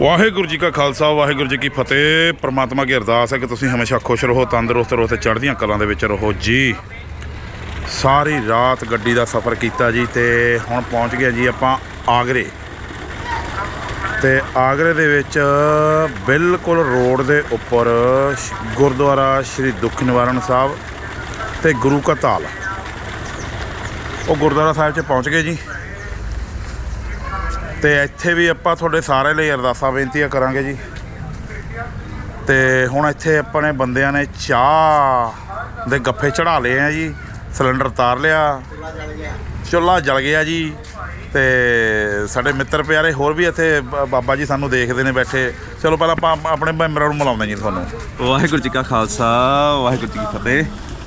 ਵਾਹਿਗੁਰੂ ਜੀ ਕਾ ਖਾਲਸਾ, ਵਾਹਿਗੁਰੂ ਜੀ ਕੀ ਫਤਿਹ। ਪ੍ਰਮਾਤਮਾ ਕੀ ਅਰਦਾਸ ਹੈ ਕਿ ਤੁਸੀਂ ਹਮੇਸ਼ਾ ਖੁਸ਼ ਰਹੋ, ਤੰਦਰੁਸਤ ਰਹੋ ਤੇ ਚੜ੍ਹਦੀਆਂ ਕਲਾਂ ਦੇ ਵਿੱਚ ਰਹੋ ਜੀ। ਸਾਰੀ ਰਾਤ ਗੱਡੀ ਦਾ ਸਫ਼ਰ ਕੀਤਾ ਜੀ ਤੇ ਹੁਣ ਪਹੁੰਚ ਗਏ ਜੀ ਆਪਾਂ ਆਗਰੇ। ਤੇ ਆਗਰੇ ਦੇ ਵਿੱਚ ਬਿਲਕੁਲ ਰੋਡ ਦੇ ਉੱਪਰ ਗੁਰਦੁਆਰਾ ਸ਼੍ਰੀ ਦੁੱਖ ਨਿਵਾਰਨ ਸਾਹਿਬ ਤੇ ਗੁਰੂ ਕਾ ਤਾਲ। ਉਹ ਗੁਰਦੁਆਰਾ ਸਾਹਿਬ 'ਚ ਪਹੁੰਚ ਗਏ ਜੀ। ਤੇ ਇੱਥੇ ਵੀ ਆਪਾਂ ਤੁਹਾਡੇ ਸਾਰੇ ਲਈ ਅਰਦਾਸਾਂ ਬੇਨਤੀਆਂ ਕਰਾਂਗੇ ਜੀ। ਤੇ ਹੁਣ ਇੱਥੇ ਆਪਣੇ ਬੰਦਿਆਂ ਨੇ ਚਾਹ ਦੇ ਗੱਫੇ ਚੜਾ ਲਏ ਆ ਜੀ। ਸਿਲੰਡਰ ਤਾਰ ਲਿਆ। ਚੁੱਲ੍ਹਾ ਜਲ ਗਿਆ ਜੀ। ਤੇ ਸਾਡੇ ਮਿੱਤਰ ਪਿਆਰੇ ਹੋਰ ਵੀ ਇੱਥੇ ਬ- ਬਾਬਾ ਜੀ ਸਾਨੂੰ ਦੇਖਦੇ ਨੇ ਬੈਠੇ। ਚਲੋ ਪਹਿਲਾਂ ਆਪਾਂ ਆਪਣੇ ਮੈਂਬਰਾਂ ਨੂੰ ਮਿਲਾਉਂਦੇ ਜੀ ਤੁਹਾਨੂੰ। ਵਾਹਿਗੁਰੂ ਜੀ ਕਾ ਖਾਲਸਾ, ਵਾਹਿਗੁਰੂ ਜੀ ਕੀ ਫਤਿਹ।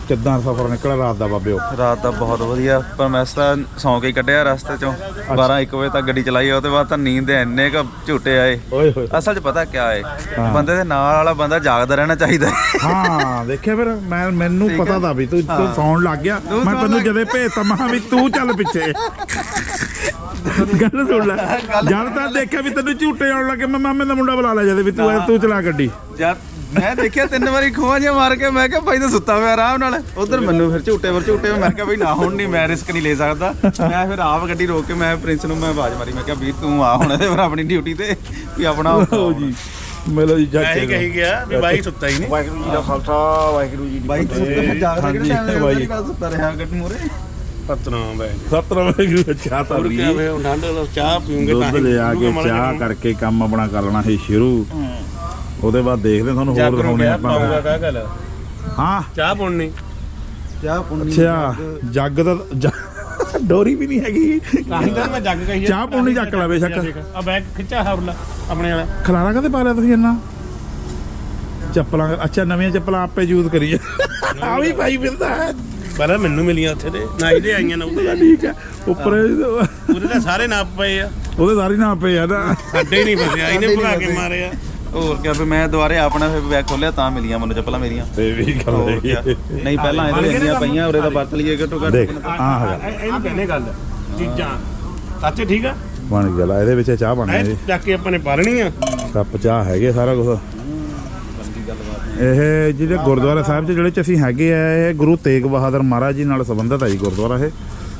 ਕਿੱਦਾਂ ਸਫ਼ਰ ਨਿਕਲਿਆ ਰਾਤ ਦਾ ਬਾਬਿਓ ਰਾਤ ਦਾ ਬਹੁਤ ਵਧੀਆ ਪਰ ਮੈਂ ਤਾਂ ਸੌਂ ਕੇ ਹੀ ਕੱਢਿਆ ਰਸਤੇ ਚੋਂ। 12 1 ਵਜੇ ਤੱਕ ਗੱਡੀ ਚਲਾਈ ਉਹਦੇ ਬਾਅਦ ਤਾਂ ਨੀਂਦ ਦੇ ਇੰਨੇ ਕ ਝੂਟੇ ਆਏ। ਓਏ ਹੋਏ। ਅਸਲ 'ਚ ਪਤਾ ਕਿਆ ਹੈ। ਬੰਦੇ ਦੇ ਨਾਲ ਵਾਲਾ ਬੰਦਾ ਜਾਗਦਾ ਰਹਿਣਾ ਚਾਹੀਦਾ। ਹੈ। ਹਾਂ ਦੇਖਿਆ ਫਿਰ ਮੈਂ ਮੈਨੂੰ ਪਤਾ। ਦਾ ਵੀ ਤੂੰ ਤੂੰ ਸੌਣ ਲੱਗ ਗਿਆ। ਤੂੰ ਮੈਂ ਸੌਣ ਤੈਨੂੰ ਲੱਗ- ਜਦੇ ਭੇਜਤਾ ਮੈਂ ਕਿਹਾ ਵੀ ਤੂੰ ਚੱਲ ਪਿੱਛੇ। ਗੱਲ ਸੁਣ ਲੈ। ਜਦ ਤਾਂ ਦੇਖਿਆ ਵੀ ਤੈਨੂੰ ਝੂਟੇ ਆਉਣ ਲੱਗੇ ਮੈਂ ਮਾਮੇ ਦਾ ਮੁੰਡਾ ਬੁਲਾ ਲਿਆ ਜਦੇ ਵੀ ਤੂੰ ਤੂੰ ਚਲਾ ਗੱਡੀ। ਜਦ ਮੈਂ ਦੇਖਿਆ ਤਿੰਨ ਵਾਰੀ ਖੋਹਾਂ ਜਿਹਾ ਮਾਰ ਕੇ ਮੈਂ ਕਿਹਾ ਭਾਈ ਤਾਂ ਸੁੱਤਾ ਹੋਇਆ ਆਰਾਮ ਨਾਲ। ਉਧਰ ਮੈਨੂੰ ਫਿਰ ਝੂਟੇ ਪਰ ਝੂਟੇ ਮੈਂ ਕਿਹਾ ਬਈ ਨਾ ਹੁਣ ਨਹੀਂ ਮੈਂ ਰਿਸਕ ਨਹੀਂ ਲੈ ਸਕਦਾ। ਮੈਂ ਫਿਰ ਆਪ ਗੱਡੀ ਰੋਕ ਕੇ ਮੈਂ ਪ੍ਰਿੰਸ ਨੂੰ ਮੈਂ ਆਵਾਜ਼ ਮਾਰੀ ਮੈਂ ਕਿਹਾ ਵੀਰ ਤੂੰ ਆ ਹੁਣ ਇਹਦੇ ਪਰ ਆਪਣੀ ਡਿਊਟੀ ਤੇ ਵੀ ਆਪਣਾ ਲਓ ਜੀ ਮਿਲੋ ਹੀ ਕਹੀ ਗਿਆ ਵੀ ਬਾਈ ਸੁੱਤਾ ਹੀ ਨਹੀਂ। ਵਾਹਿਗੁਰੂ ਜੀ ਦਾ ਖਾਲਸਾ ਵਾਹਿਗੁਰੂ ਜੀ ਦੀ ਬਾਈ ਤੂੰ ਜਾਗਦਾ ਕਿਹੜਾ ਟਾਈਮ ਬਾਈ। ਹੈ ਸੁੱਤਾ ਰਿਹਾ ਗੱਡੀ ਮੂਰੇ ਸਤਨਾਮ ਹੈ। ਸਤਨਾਮ ਵਾਹਿਗੁਰੂ ਚਾਹ ਤਾਂ ਵੀ ਵੇ ਠੰਡ ਨਾਲ ਚਾਹ ਪੀਉਂਗੇ ਦੁੱਧ ਲਿਆ ਕੇ ਚਾਹ ਕਰਕੇ ਕੰਮ ਆਪਣਾ ਕਰ ਲੈਣਾ ਸੀ ਸ਼ੁਰੂ। ਉਹਦੇ ਬਾਅਦ ਦੇਖਦੇ ਤੁਹਾਨੂੰ ਹੋਰ ਜਾਗਰੋ ਦਿਖਾਉਣੇ ਗਿਆ ਪਾਉਂਗਾ ਆਪਾਂ। ਕਾ ਗੱਲ। ਹਾਂ। ਚਾਹ ਪੁਣਨੀ ਚਾਹ ਪੁੰਨੀ ਅੱਛਾ ਜੱਗ। ਦਾ ਜ- ਡੋਰੀ ਵੀ ਨਹੀਂ ਹੈਗੀ। ਤਾਂ ਹੀ ਤਾਂ ਮੈਂ ਜੱਗ ਕਹੀ। ਚਾਹ ਪੁਣਨੀ ਚੱਕ ਲੈ ਬੇਸ਼ੱਕ। ਆ ਬੈਗ ਖਿੱਚਾ ਹਰਲਾ ਆਪਣੇ ਵਾਲਾ। ਖਲਾਰਾ ਕਦੇ ਪਾ ਲਿਆ ਤੁਸੀਂ ਇੰਨਾ? ਚੱਪਲਾਂ ਅੱਛਾ ਨਵੀਆਂ ਚੱਪਲਾਂ ਆਪੇ ਯੂਜ਼ ਕਰੀਏ। ਆ ਵੀ ਭਾਈ ਮਿਲਦਾ ਹੈ। ਪਹਿਲਾਂ ਮੈਨੂੰ ਮਿਲੀਆਂ ਉੱਥੇ ਦੇ ਨਾ ਇਹਦੇ ਆਈਆਂ ਨਾ ਉਹਦੇ ਠੀਕ ਹੈ ਉੱਪਰ ਉਹਦੇ ਤਾਂ ਸਾਰੇ ਨਾਪ ਪਏ ਆ। ਉਹਦੇ ਸਾਰੀ ਨਾ ਪਏ ਆ ਨਾ। ਸਾਡੇ ਹੀ ਨਹੀਂ ਫਸਿਆ ਇਹਨੇ ਭਗਾ ਕੇ ਮਾਰੇ ਆ ਹੋਰ ਕਿਆ ਫਿਰ ਮੈਂ ਦੁਬਾਰੇ ਆਪਣਾ ਫਿਰ ਬੈਗ ਖੋਲਿਆ ਤਾਂ ਮਿਲੀਆਂ ਮੈਨੂੰ ਚੱਪਲਾਂ ਮੇਰੀਆਂ। ਤੇ ਵੀ ਗੱਲ ਹੋਰ ਕਿਆ ਨਹੀਂ ਪਹਿਲਾਂ ਇਹਦੇ ਇੰਨੀਆਂ ਪਈਆਂ ਉਰੇ ਤਾਂ ਵਰਤ ਲਈਏ ਘੱਟੋ ਘੱਟ। ਦੇਖ ਆ ਹੈਗਾ। ਇਹ- ਇਹਨੂੰ ਕਹਿੰਦੇ ਗੱਲ ਚੀਜ਼ਾਂ। ਚਾਚੇ ਠੀਕ ਆ? ਬਣ ਗਿਆ ਲੈ ਇਹਦੇ ਵਿੱਚ ਚਾਹ ਬਣ ਐ ਗਈ ਚੱਕ ਕੇ ਆਪਾਂ ਨੇ ਪਾਲਣੀ ਆ। ਕੱਪ ਚਾਹ ਹੈਗੇ ਸਾਰਾ ਕੁਝ ਇਹ ਜਿਹੜੇ ਗੁਰਦੁਆਰਾ ਸਾਹਿਬ 'ਚ ਜਿਹੜੇ ਚ ਅਸੀਂ ਹੈਗੇ ਆ ਇਹ ਗੁਰੂ ਤੇਗ ਬਹਾਦਰ ਮਹਾਰਾਜ ਜੀ ਨਾਲ ਸੰਬੰਧਿਤ ਹੈ ਜੀ ਗੁਰਦੁਆਰਾ ਇਹ।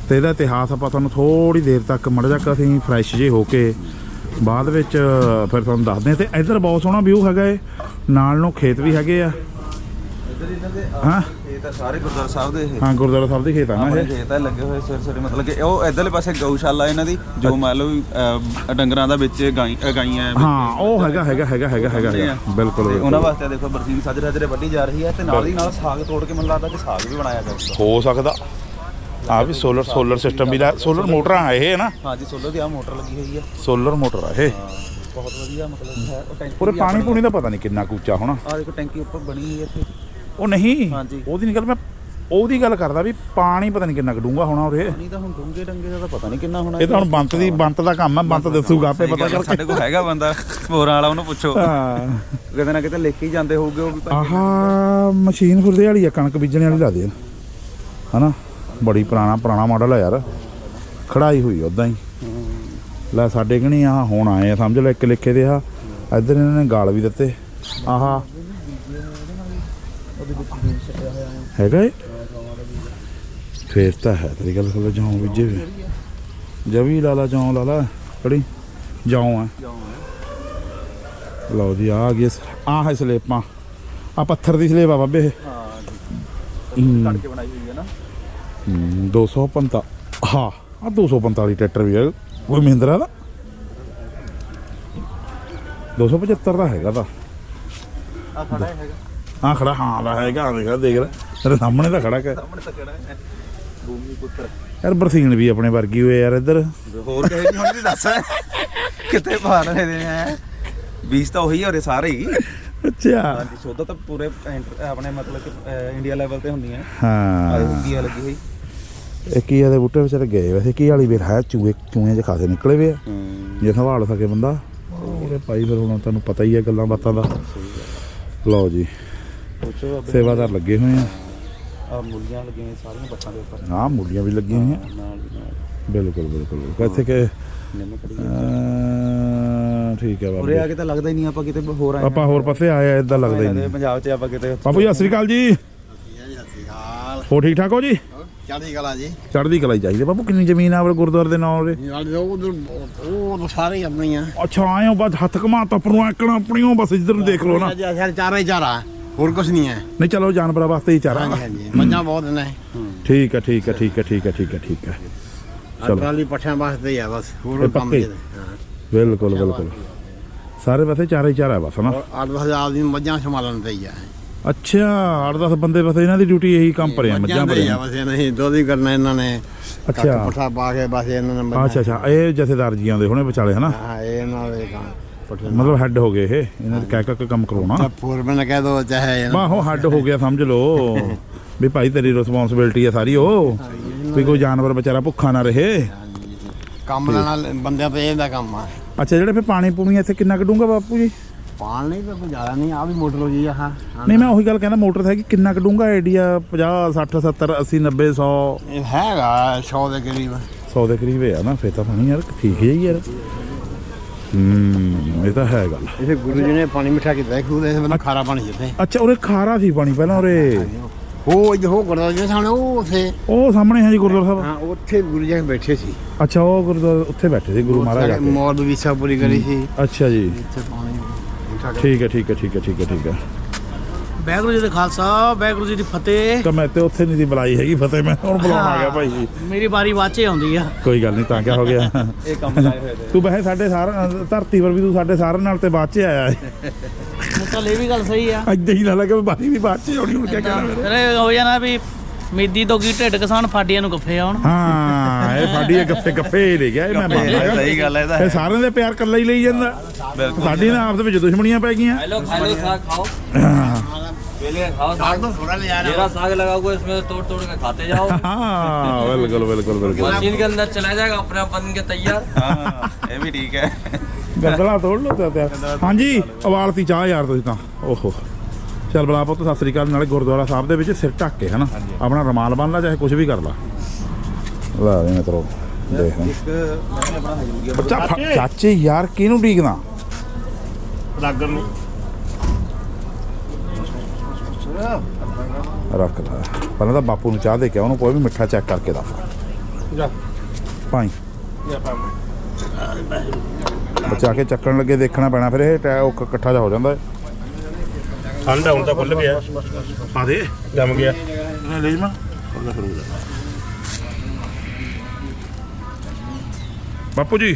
ਤੇ ਇਹਦਾ ਇਤਿਹਾਸ ਆਪਾਂ ਤੁਹਾਨੂੰ ਥੋੜੀ ਦੇਰ ਤੱਕ ਮੜ ਜਾ ਕੇ ਅਸੀਂ ਫਰੈਸ਼ ਜੇ ਹੋ ਕੇ ਬਾਅਦ ਵਿੱਚ ਫਿਰ ਤੁਹਾਨੂੰ ਦੱਸਦੇ ਤੇ ਇੱਧਰ ਬਹੁਤ ਸੋਹਣਾ ਵਿਊ ਹੈਗਾ ਏ ਨਾਲ ਨੂੰ ਖੇਤ ਵੀ ਹੈਗੇ ਆ। ਇੱਧਰ ਇਹਨਾਂ ਦੇ ਹਾਂ? ਇਹ ਤਾਂ ਸਾਰੇ ਗੁਰਦੁਆਰਾ ਸਾਹਿਬ ਦੇ ਇਹ। ਹਾਂ ਗੁਰਦੁਆਰਾ ਸਾਹਿਬ ਦੇ ਖੇਤ ਆ ਨਾ ਆਪਣੇ ਇਹ ਖੇਤ ਆ ਲੱਗੇ ਹੋਏ ਸਵੇਰੇ ਸਵੇਰੇ ਮਤਲਬ ਕਿ ਉਹ ਇਧਰਲੇ ਪਾਸੇ ਗਊਸ਼ਾਲਾ ਇਹਨਾਂ ਦੀ ਜੋ ਮੰਨ ਲਓ ਵੀ, ਅਹ, ਡੰਗਰਾਂ ਦਾ ਵਿੱਚ ਗਾਈ ਅਹ, ਗਾਈਆਂ ਹਾਂ ਉਹ ਹੈਗਾ ਹੈਗਾ ਹੈਗਾ ਹੈਗਾ ਹੈਗਾ। ਹੈਗਾ। ਬਿਲਕੁਲ ਤੇ ਬਿਲਕੁਲ। ਉਹਨਾਂ ਵਾਸਤੇ ਦੇਖੋ ਬਰਸੀਨ ਸੱਜ ਸੱਜਰੇ ਵੱਢੀ ਜਾ ਰਹੀ ਹੈ ਤੇ ਨਾਲ ਦੀ ਨਾਲ ਸਾਗ ਤੋੜ ਕੇ ਮੈਨੂੰ ਲੱਗਦਾ ਕਿ ਸਾਗ ਵੀ ਬਣਾਇਆ ਹੋ ਸਕਦਾ। ਆ ਵੀ ਸੋਲਰ ਸੋਲਰ ਸਿਸਟਮ ਵੀ ਸੋਲਰ ਮੋਟਰਾਂ ਆ ਇਹ ਨਾ? ਹਾਂਜੀ ਸੋਲਰ ਦੀ ਆ ਮੋਟਰ ਲੱਗੀ ਹੋਈ ਹੈ ਸੋਲਰ ਮੋਟਰ ਆ ਇਹ। ਬਹੁਤ ਵਧੀਆ ਮਤਲਬ ਹੈ। ਉਹ ਟੈਂਕੀ ਪੂਰੇ ਪਾਣੀ ਪੂਣੀ ਦਾ ਪਤਾ ਨਹੀਂ ਕਿੰਨਾ ਕੁ ਉੱਚਾ ਹੋਣਾ। ਆ ਦੇਖੋ ਟੈਂਕੀ ਉੱਪਰ ਬਣੀ ਹੋਈ ਹੈ ਇੱਥੇ। ਉਹ ਨਹੀਂ। ਉਹਦੀ ਨਹੀਂ ਗੱਲ ਮੈਂ ਉਹਦੀ ਗੱਲ ਕਰਦਾ ਵੀ ਪਾਣੀ ਪਤਾ ਨਹੀਂ ਕਿੰਨਾ ਕਡੂੰਗਾ ਹੋਣਾ ਉਰੇ। ਪਾਣੀ ਤਾਂ ਹੁਣ ਡੂੰਗੇ ਡੰਗੇ ਦਾ ਤਾਂ ਪਤਾ ਨਹੀਂ ਕਿੰਨਾ ਹੋਣਾ ਇਹ ਤਾਂ ਹੁਣ ਬੰਤ ਦੀ ਬੰਤ ਦਾ ਕੰਮ ਹੈ ਬੰਤ ਦੱਸੂਗਾ ਆਪੇ ਪਤਾ ਹੈ, ਕਰਕੇ। ਸਾਡੇ ਕੋਲ ਹੈਗਾ ਬੰਦਾ ਹੋਰਾਂ ਵਾਲਾ ਉਹਨੂੰ ਪੁੱਛੋ। ਹਾਂ। ਕਿਤੇ ਨਾ ਕਿਤੇ ਲਿਖ ਕੇ ਹੀ ਜਾਂਦੇ ਹੋਊਗੇ ਉਹ ਵੀ ਆਹ ਮਸ਼ੀਨ ਫੁਰਦੇ ਵਾਲੀ ਆ ਕਣਕ ਬੀਜਣ ਵਾਲੀ ਲਾ ਦੇ ਹਨਾ? ਬੜੀ ਪੁਰਾਣਾ ਪੁਰਾਣਾ ਮਾਡਲ ਆ ਯਾਰ। ਖੜਾਈ ਹੋਈ ਉਦਾਂ ਹੀ। ਲੈ ਸਾਡੇ ਕਣੀ ਆ ਹੁਣ ਆਏ ਆ ਸਮਝ ਲੈ ਇੱਕ ਲਿਖੇ ਦੇ ਆ। ਇੱਧਰ ਇਹਨਾਂ ਨੇ ਗਾਲ ਵੀ ਦਿੱਤੇ। ਆਹਾ। ਹੈਗਾ ਇਹ ਫੇਰ ਤਾਂ ਹੈ ਤੇਰੀ ਗੱਲ ਕੋਲ ਜਾਉਂ ਵਿਜੇ ਵੀ। ਜਵੀ ਲਾਲਾ ਜਾਉਂ ਲਾਲਾ ਕੜੀ ਜਾਉਂ ਆ। ਲਓ ਜੀ ਆ ਗਈ ਆ ਹੈ ਸਲੇਪਾਂ। ਆ ਪੱਥਰ ਦੀ ਸਲੇਪ ਆ ਬਾਬੇ। ਹਾਂ ਹੂੰ। ਤੜਕੇ ਬਣਾਈ 245 ਹਾਂ ਆ 245 ਟਰੈਕਟਰ ਵੀ ਹੈ ਕੋਈ ਮਹਿੰਦਰਾ ਦਾ? 275 ਦਾ ਹੈਗਾ ਤਾਂ। ਆ ਖੜਾ ਹੈਗਾ। ਆ ਖੜਾ ਹਾਂ ਦਾ ਹੈਗਾ ਦੇਖ ਦੇਖ ਲੈ। ਤੇਰੇ ਸਾਹਮਣੇ ਤਾਂ ਖੜਾ ਕਿ ਸਾਹਮਣੇ ਤਾਂ ਕਿਹੜਾ ਹੈ। ਭੂਮੀ ਪੁੱਤਰ। ਯਾਰ ਬਰਸੀਨ ਵੀ ਆਪਣੇ ਵਰਗੀ ਹੋਏ ਯਾਰ ਇੱਧਰ। ਹੋਰ ਕਹੇ ਜੀ ਹੁਣ ਵੀ ਦੱਸ। ਕਿੱਥੇ ਪਾ ਰਹੇ ਨੇ ਹੈ ਬੀਜ ਤਾਂ ਉਹੀ ਉਰੇ ਸਾਰੇ ਹੀ। ਅੱਛਾ। ਹਾਂਜੀ ਸੋਧਾ ਤਾਂ ਪੂਰੇ ਆਪਣੇ ਮਤਲਬ ਕਿ ਇੰਡੀਆ ਲੈਵਲ ਤੇ ਹੁੰਦੀਆਂ। ਹਾਂ। ਆ ਹੁੰਦੀ ਆ ਲੱਗੀ ਹੋਈ। ਇਹ ਕੀਆ ਦੇ ਬੂਟੇ ਵਿਚਾਰੇ ਗਏ ਵੈਸੇ ਕੀ ਵਾਲੀ ਵੇਰ ਹੈ ਚੂਹੇ ਚੂਹੇ ਚ ਖਾਸੇ ਨਿਕਲੇ ਵੇ ਆ। ਹੂੰ। ਜੇ ਸੰਭਾਲ ਸਕੇ ਬੰਦਾ। ਉਹਦੇ ਭਾਈ ਫਿਰ ਹੁਣ ਤੁਹਾਨੂੰ ਪਤਾ ਹੀ ਹੈ ਗੱਲਾਂ ਬਾਤਾਂ ਦਾ। ਲਓ ਜੀ ਸੇਵਾਦਾਰ ਲੱਗੇ ਹੋਏ ਆ। ਆ ਮੁੱਲੀਆਂ ਲੱਗੀਆਂ ਸਾਰੀਆਂ ਬੱਟਾਂ ਦੇ ਉੱਪਰ। ਆਹ ਮੂਲੀਆਂ ਵੀ ਲੱਗੀਆਂ ਹੋਈਆਂ। ਬਿਲਕੁਲ ਬਿਲਕੁਲ। ਇੱਥੇ ਕਿ ਠੀਕ ਹੈ ਉਰੇ ਆ ਬਾਬੇ। ਕੇ ਤਾਂ ਲੱਗਦਾ ਹੀ ਨਹੀਂ ਆਪਾਂ ਕਿਤੇ ਹੋਰ ਆਏ ਆਪਾਂ ਹੋਰ ਪਾਸੇ ਆਏ ਆ ਇਦਾਂ ਲੱਗਦਾ ਹੀ ਨਹੀਂ। ਪੰਜਾਬ 'ਚ ਆਪਾਂ ਕਿਤੇ ਬਾਪੂ ਜੀ ਸਤਿ ਸ੍ਰੀ ਅਕਾਲ ਜੀ। ਹੋ ਠੀਕ ਠਾਕ ਹੋ ਜੀ? ਚੜ੍ਹਦੀ ਕਲਾ ਜੀ। ਚੜ੍ਹਦੀ ਕਲਾ ਹੀ ਚਾਹੀਦੀ ਬਾਪੂ ਕਿੰਨੀ ਜ਼ਮੀਨ ਆ ਆਪਣੇ ਗੁਰਦੁਆਰੇ ਦੇ ਨਾਂ ਉਰੇ ਨਾਲ ਉਹ ਤਾਂ ਸਾਰੇ ਹੀ ਆਪਣੀਆਂ ਅੱਛਾ ਆਏ ਹੋ ਬਸ ਹੱਥ ਘਮਾ ਤਾ ਪਰੋਂ ਐਕਣਾ ਆਪਣੀਆਂ ਬਸ ਇੱਧਰ ਨੂੰ ਦੇਖ ਲਓ ਨਾ। ਅੱਜ ਅਸਲ ਚਾਰਾ ਹੀ ਚਾਰਾ ਹੋਰ ਕੁਝ ਨਹੀਂ ਹੈ। ਨਹੀਂ ਚਲੋ ਜਾਨਵਰਾਂ ਵਾਸਤੇ ਹੀ ਚਾਰਾ। ਹਾਂਜੀ ਹਾਂਜੀ ਮੱਝਾਂ ਬਹੁਤ ਨੇ। ਠੀਕ ਹੈ ਠੀਕ ਹੈ ਠੀਕ ਹੈ ਠੀਕ ਹੈ ਠੀਕ ਹੈ ਠੀਕ ਹੈ। ਟਰਾਲੀ ਪੱਠਿਆਂ ਵਾਸਤੇ ਹੀ ਆ ਬਸ ਹੋਰ ਕੰਮ? ਨਹੀਂ ਬਿਲਕੁਲ ਬਿਲਕੁਲ। ਸਾਰੇ ਪਾਸੇ ਚਾਰਾ ਹੀ ਚਾਰਾ ਬਸ ਨਾ। ਔਰ 8-10000 ਦੀ ਮੱਝਾਂ ਸੰਭਾਲਣ ਤੇ ਹੀ ਆ। ਅੱਛਾ 8-10 ਬੰਦੇ ਬਸ ਇਹਨਾਂ ਦੀ ਡਿਊਟੀ ਇਹੀ ਕੰਮ ਭਰਿਆ ਮੱਝਾਂ ਤੇ ਹੀ ਭਰਿਆ। ਆ ਬਸ ਦੁੱਧ ਹੀ ਕਰਨਾ ਇਹਨਾਂ ਨੇ। ਅੱਛਾ। ਪੱਠਾ ਪਾ ਕੇ ਬਸ ਇਹਨਾਂ ਨੇ ਅੱਛਾ ਅੱਛਾ ਇਹ ਜਥੇਦਾਰ ਜੀ ਆਉਂਦੇ ਹੁਣੇ ਵਿਚਾਲੇ ਹਨਾ? ਹਾਂ ਇਹ ਨਾਲ ਇਹ ਕੰਮ ਪੱਠੇ ਮਤਲਬ ਹੈੱਡ ਹੋ ਗਏ ਇਹ ਇਹਨਾਂ ਦੇ ਕਹਿ ਕੰਮ ਕਰਵਾਉਣਾ ਫੋਰਮੈਨ ਕਹਿ ਦੋ ਚਾਹੇ ਇਹਨਾਂ- ਬਾਹੋ ਹੈੱਡ ਹੋ ਗਿਆ ਸਮਝ ਲਓ। ਵੀ ਭਾਈ ਤੇਰੀ ਰਿਸਪੌਂਸਿਬਿਲਟੀ ਹੈ ਸਾਰੀ ਉਹ। ਵੀ ਕੋਈ ਜਾਨਵਰ ਵਿਚਾਰਾ ਭੁੱਖਾ ਨਾ ਰਹੇ। ਕੰਮ ਨਾਲ ਬੰਦਿਆਂ ਤੇ ਇਹਦਾ ਕੰਮ ਆ। ਅੱਛਾ ਜਿਹੜੇ ਫਿਰ ਪਾਣੀ ਪੂਣੀ ਇੱਥੇ ਕਿੰਨਾ ਕਢੂੰਗਾ ਬਾਪੂ ਜੀ? ਪਾਣ ਨਹੀਂ ਤਾਂ ਕੋਈ ਜ਼ਿਆਦਾ ਨਹੀਂ ਆ ਵੀ ਮੋਟਰ ਹੋ ਜੀ ਆਹ ਨਹੀਂ ਮੈਂ ਉਹੀ ਗੱਲ ਕਹਿੰਦਾ ਮੋਟਰ ਹੈ ਕਿ ਕਿੰਨਾ ਕਢੂੰਗਾ ਆਈਡੀਆ 50 60 70 80 90 100 ਇਹ ਹੈਗਾ 100 ਦੇ ਕਰੀਬ। 100 ਦੇ ਕਰੀਬ ਹੈ ਨਾ ਫੇਰ ਤਾਂ ਪਾਣੀ ਯਾਰ ਠੀਕ ਹੈ ਯਾਰ। ਹੂੰ ਇਹ ਤਾਂ ਹੈ ਗੱਲ। ਇਥੇ ਗੁਰੂ ਜੀ ਨੇ ਪਾਣੀ ਮਿੱਠਾ ਕੀਤਾ ਖੂਹ ਦੇ ਇਸ ਖਾਰਾ ਪਾਣੀ ਜਿੱਥੇ ਅੱਛਾ ਉਰੇ ਖਾਰਾ ਸੀ ਪਾਣੀ ਪਹਿਲਾਂ ਉਰੇ। ਉਹ ਇੱਧਰ ਉਹ ਗੁਰਦੁਆਰਾ ਜੀ ਸਾਹਮਣੇ ਉਹ ਉੱਥੇ। ਉਹ ਸਾਹਮਣੇ ਹੈ ਜੀ ਗੁਰਦੁਆਰਾ ਸਾਹਿਬ। ਹਾਂ ਉੱਥੇ ਗੁਰੂ ਜੀ ਬੈਠੇ ਸੀ। ਅੱਛਾ ਉਹ ਗੁਰਦੁਆਰਾ ਉੱਥੇ ਬੈਠੇ ਸੀ ਗੁਰੂ ਮਹਾਰਾਜ ਆ ਕੇ। ਦੀ ਵੀਸਾ ਪੂਰੀ ਕਰੀ ਸੀ। ਅੱਛਾ ਜੀ। ਇੱਥੇ ਪਾਣੀ ਠੀਕ ਹੈ ਠੀਕ ਹੈ ਠੀਕ ਹੈ ਠੀਕ ਹੈ ਠੀਕ ਹੈ ਵਾਹਿਗੁਰੂ ਜੀ ਦੇ ਖਾਲਸਾ ਵਾਹਿਗੁਰੂ ਜੀ ਦੀ ਫਤਿਹ। ਤਾਂ ਮੈਂ ਤੇ ਉੱਥੇ ਨਹੀਂ ਦੀ ਬੁਲਾਈ ਹੈਗੀ ਫਤਿਹ ਮੈਂ ਹੁਣ ਬੁਲਾਉਣ ਆ ਗਿਆ ਭਾਈ। ਮੇਰੀ ਵਾਰੀ ਬਾਅਦ 'ਚ ਆਉਂਦੀ ਆ। ਕੋਈ ਗੱਲ ਨਹੀਂ ਤਾਂ ਕਿਆ ਹੋ ਗਿਆ। ਇਹ ਕੰਮ ਲਾਏ ਹੋਏ ਤੂੰ। ਵੈਸੇ ਸਾਡੇ ਸਾਰਿਆਂ ਧਰਤੀ ਪਰ ਵੀ ਤੂੰ ਸਾਡੇ ਸਾਰਿਆਂ ਨਾਲ ਤੇ ਬਾਅਦ ਚ ਆਇਆ ਹੈ ਤਾਂ ਇਹ ਵੀ ਗੱਲ ਸਹੀ ਆ। ਅੱਜ ਹੀ ਲਾ ਲੱਗਾ ਵੀ ਬਾਰੀ ਵੀ ਬਾਅਦ ਚ ਆਉਣੀ ਹੁਣ ਕਿਆ ਕਹਿਣਾ ਹੋ ਜਾਣਾ ਵੀ ਮੇਦੀ ਦੋਗੀ ਢਿੱਡ ਕਿਸਾਨ ਫਾਡੀਆਂ ਨੂੰ ਗੱਫੇ ਆਉਣ ਹਾਂ ਇਹ ਫਾਡੀਆਂ ਗੱਫੇ ਗੱਫੇ ਹੀ ਲੈ ਗਿਆ ਇਹ ਮੈਂ ਮੰਨਦਾ ਸਹੀ ਗੱਲ ਹੈ ਇਹਦਾ ਇਹ ਸਾਰਿਆਂ ਦੇ ਪਿਆਰ ਇਕੱਲਾ ਹੀ ਲਈ ਜਾਂਦਾ ਸਾਡੀ ਨਾਲ ਆਪਸ ਵਿੱਚ ਦੁਸ਼ਮਣੀਆਂ ਪੈ ਗਈਆਂ ਹੈਲੋ ਖਾਓ पहले खाओ साग तो थोड़ा ले जाना मेरा साग लगा हुआ इसमें तोड़ तोड़ के खाते जाओ हाँ बिल्कुल बिल्कुल बिल्कुल मशीन के अंदर चला जाएगा अपना बन के तैयार ये भी ठीक है गंदला तोड़ लो हाँ जी अवालती चाह यार तुझे तो ओहो ਚੱਲ ਬਲਾ ਪੁੱਤ ਸਤਿ ਸ੍ਰੀ ਅਕਾਲ ਨਾਲੇ ਗੁਰਦੁਆਰਾ ਸਾਹਿਬ ਦੇ ਵਿੱਚ ਸਿਰ ਢੱਕ ਕੇ ਹਨਾ? ਆਪਣਾ ਰਮਾਲ ਬੰਨ ਲਾ ਚਾਹੇ ਕੁਝ ਵੀ ਕਰ ਲਾ। ਲਾ ਦੇ ਮਿੱਤਰੋ ਦੇਖ ਇੱਕ ਮੈਂ ਆਪਣਾ ਹਜੂਗੀ ਬੱਚਾ ਚਾਚੇ! ਯਾਰ ਕਿਹਨੂੰ ਢੀਕਦਾ ਰਾਗਰ ਨੂੰ। ਰੱਖ ਲੈ। ਪਹਿਲਾਂ ਤਾਂ ਬਾਪੂ ਨੂੰ ਚਾਹ ਦੇ ਕੇ ਉਹਨੂੰ ਕੋਈ ਵੀ ਮਿੱਠਾ ਚੈੱਕ ਕਰਕੇ ਦੱਸ। ਜਾ। ਭਾਈ। ਜਾ ਪਾ ਬਚਾ ਕੇ ਚੱਕਣ ਲੱਗੇ ਦੇਖਣਾ ਪੈਣਾ ਫਿਰ ਇਹ ਟੈ- ਉਹ ਕ- ਇਕੱਠਾ ਜਾ ਹੋ ਜਾਂਦਾ। ਹੈ। ਠੰਡ ਆਉਣ ਖੁੱਲ ਗਿਆ। ਆ ਦੇ ਜੰਮ ਗਿਆ। ਲੈ ਲੈ ਜਮਾ ਖੁੱਲ ਫਿਰ ਬਾਪੂ ਜੀ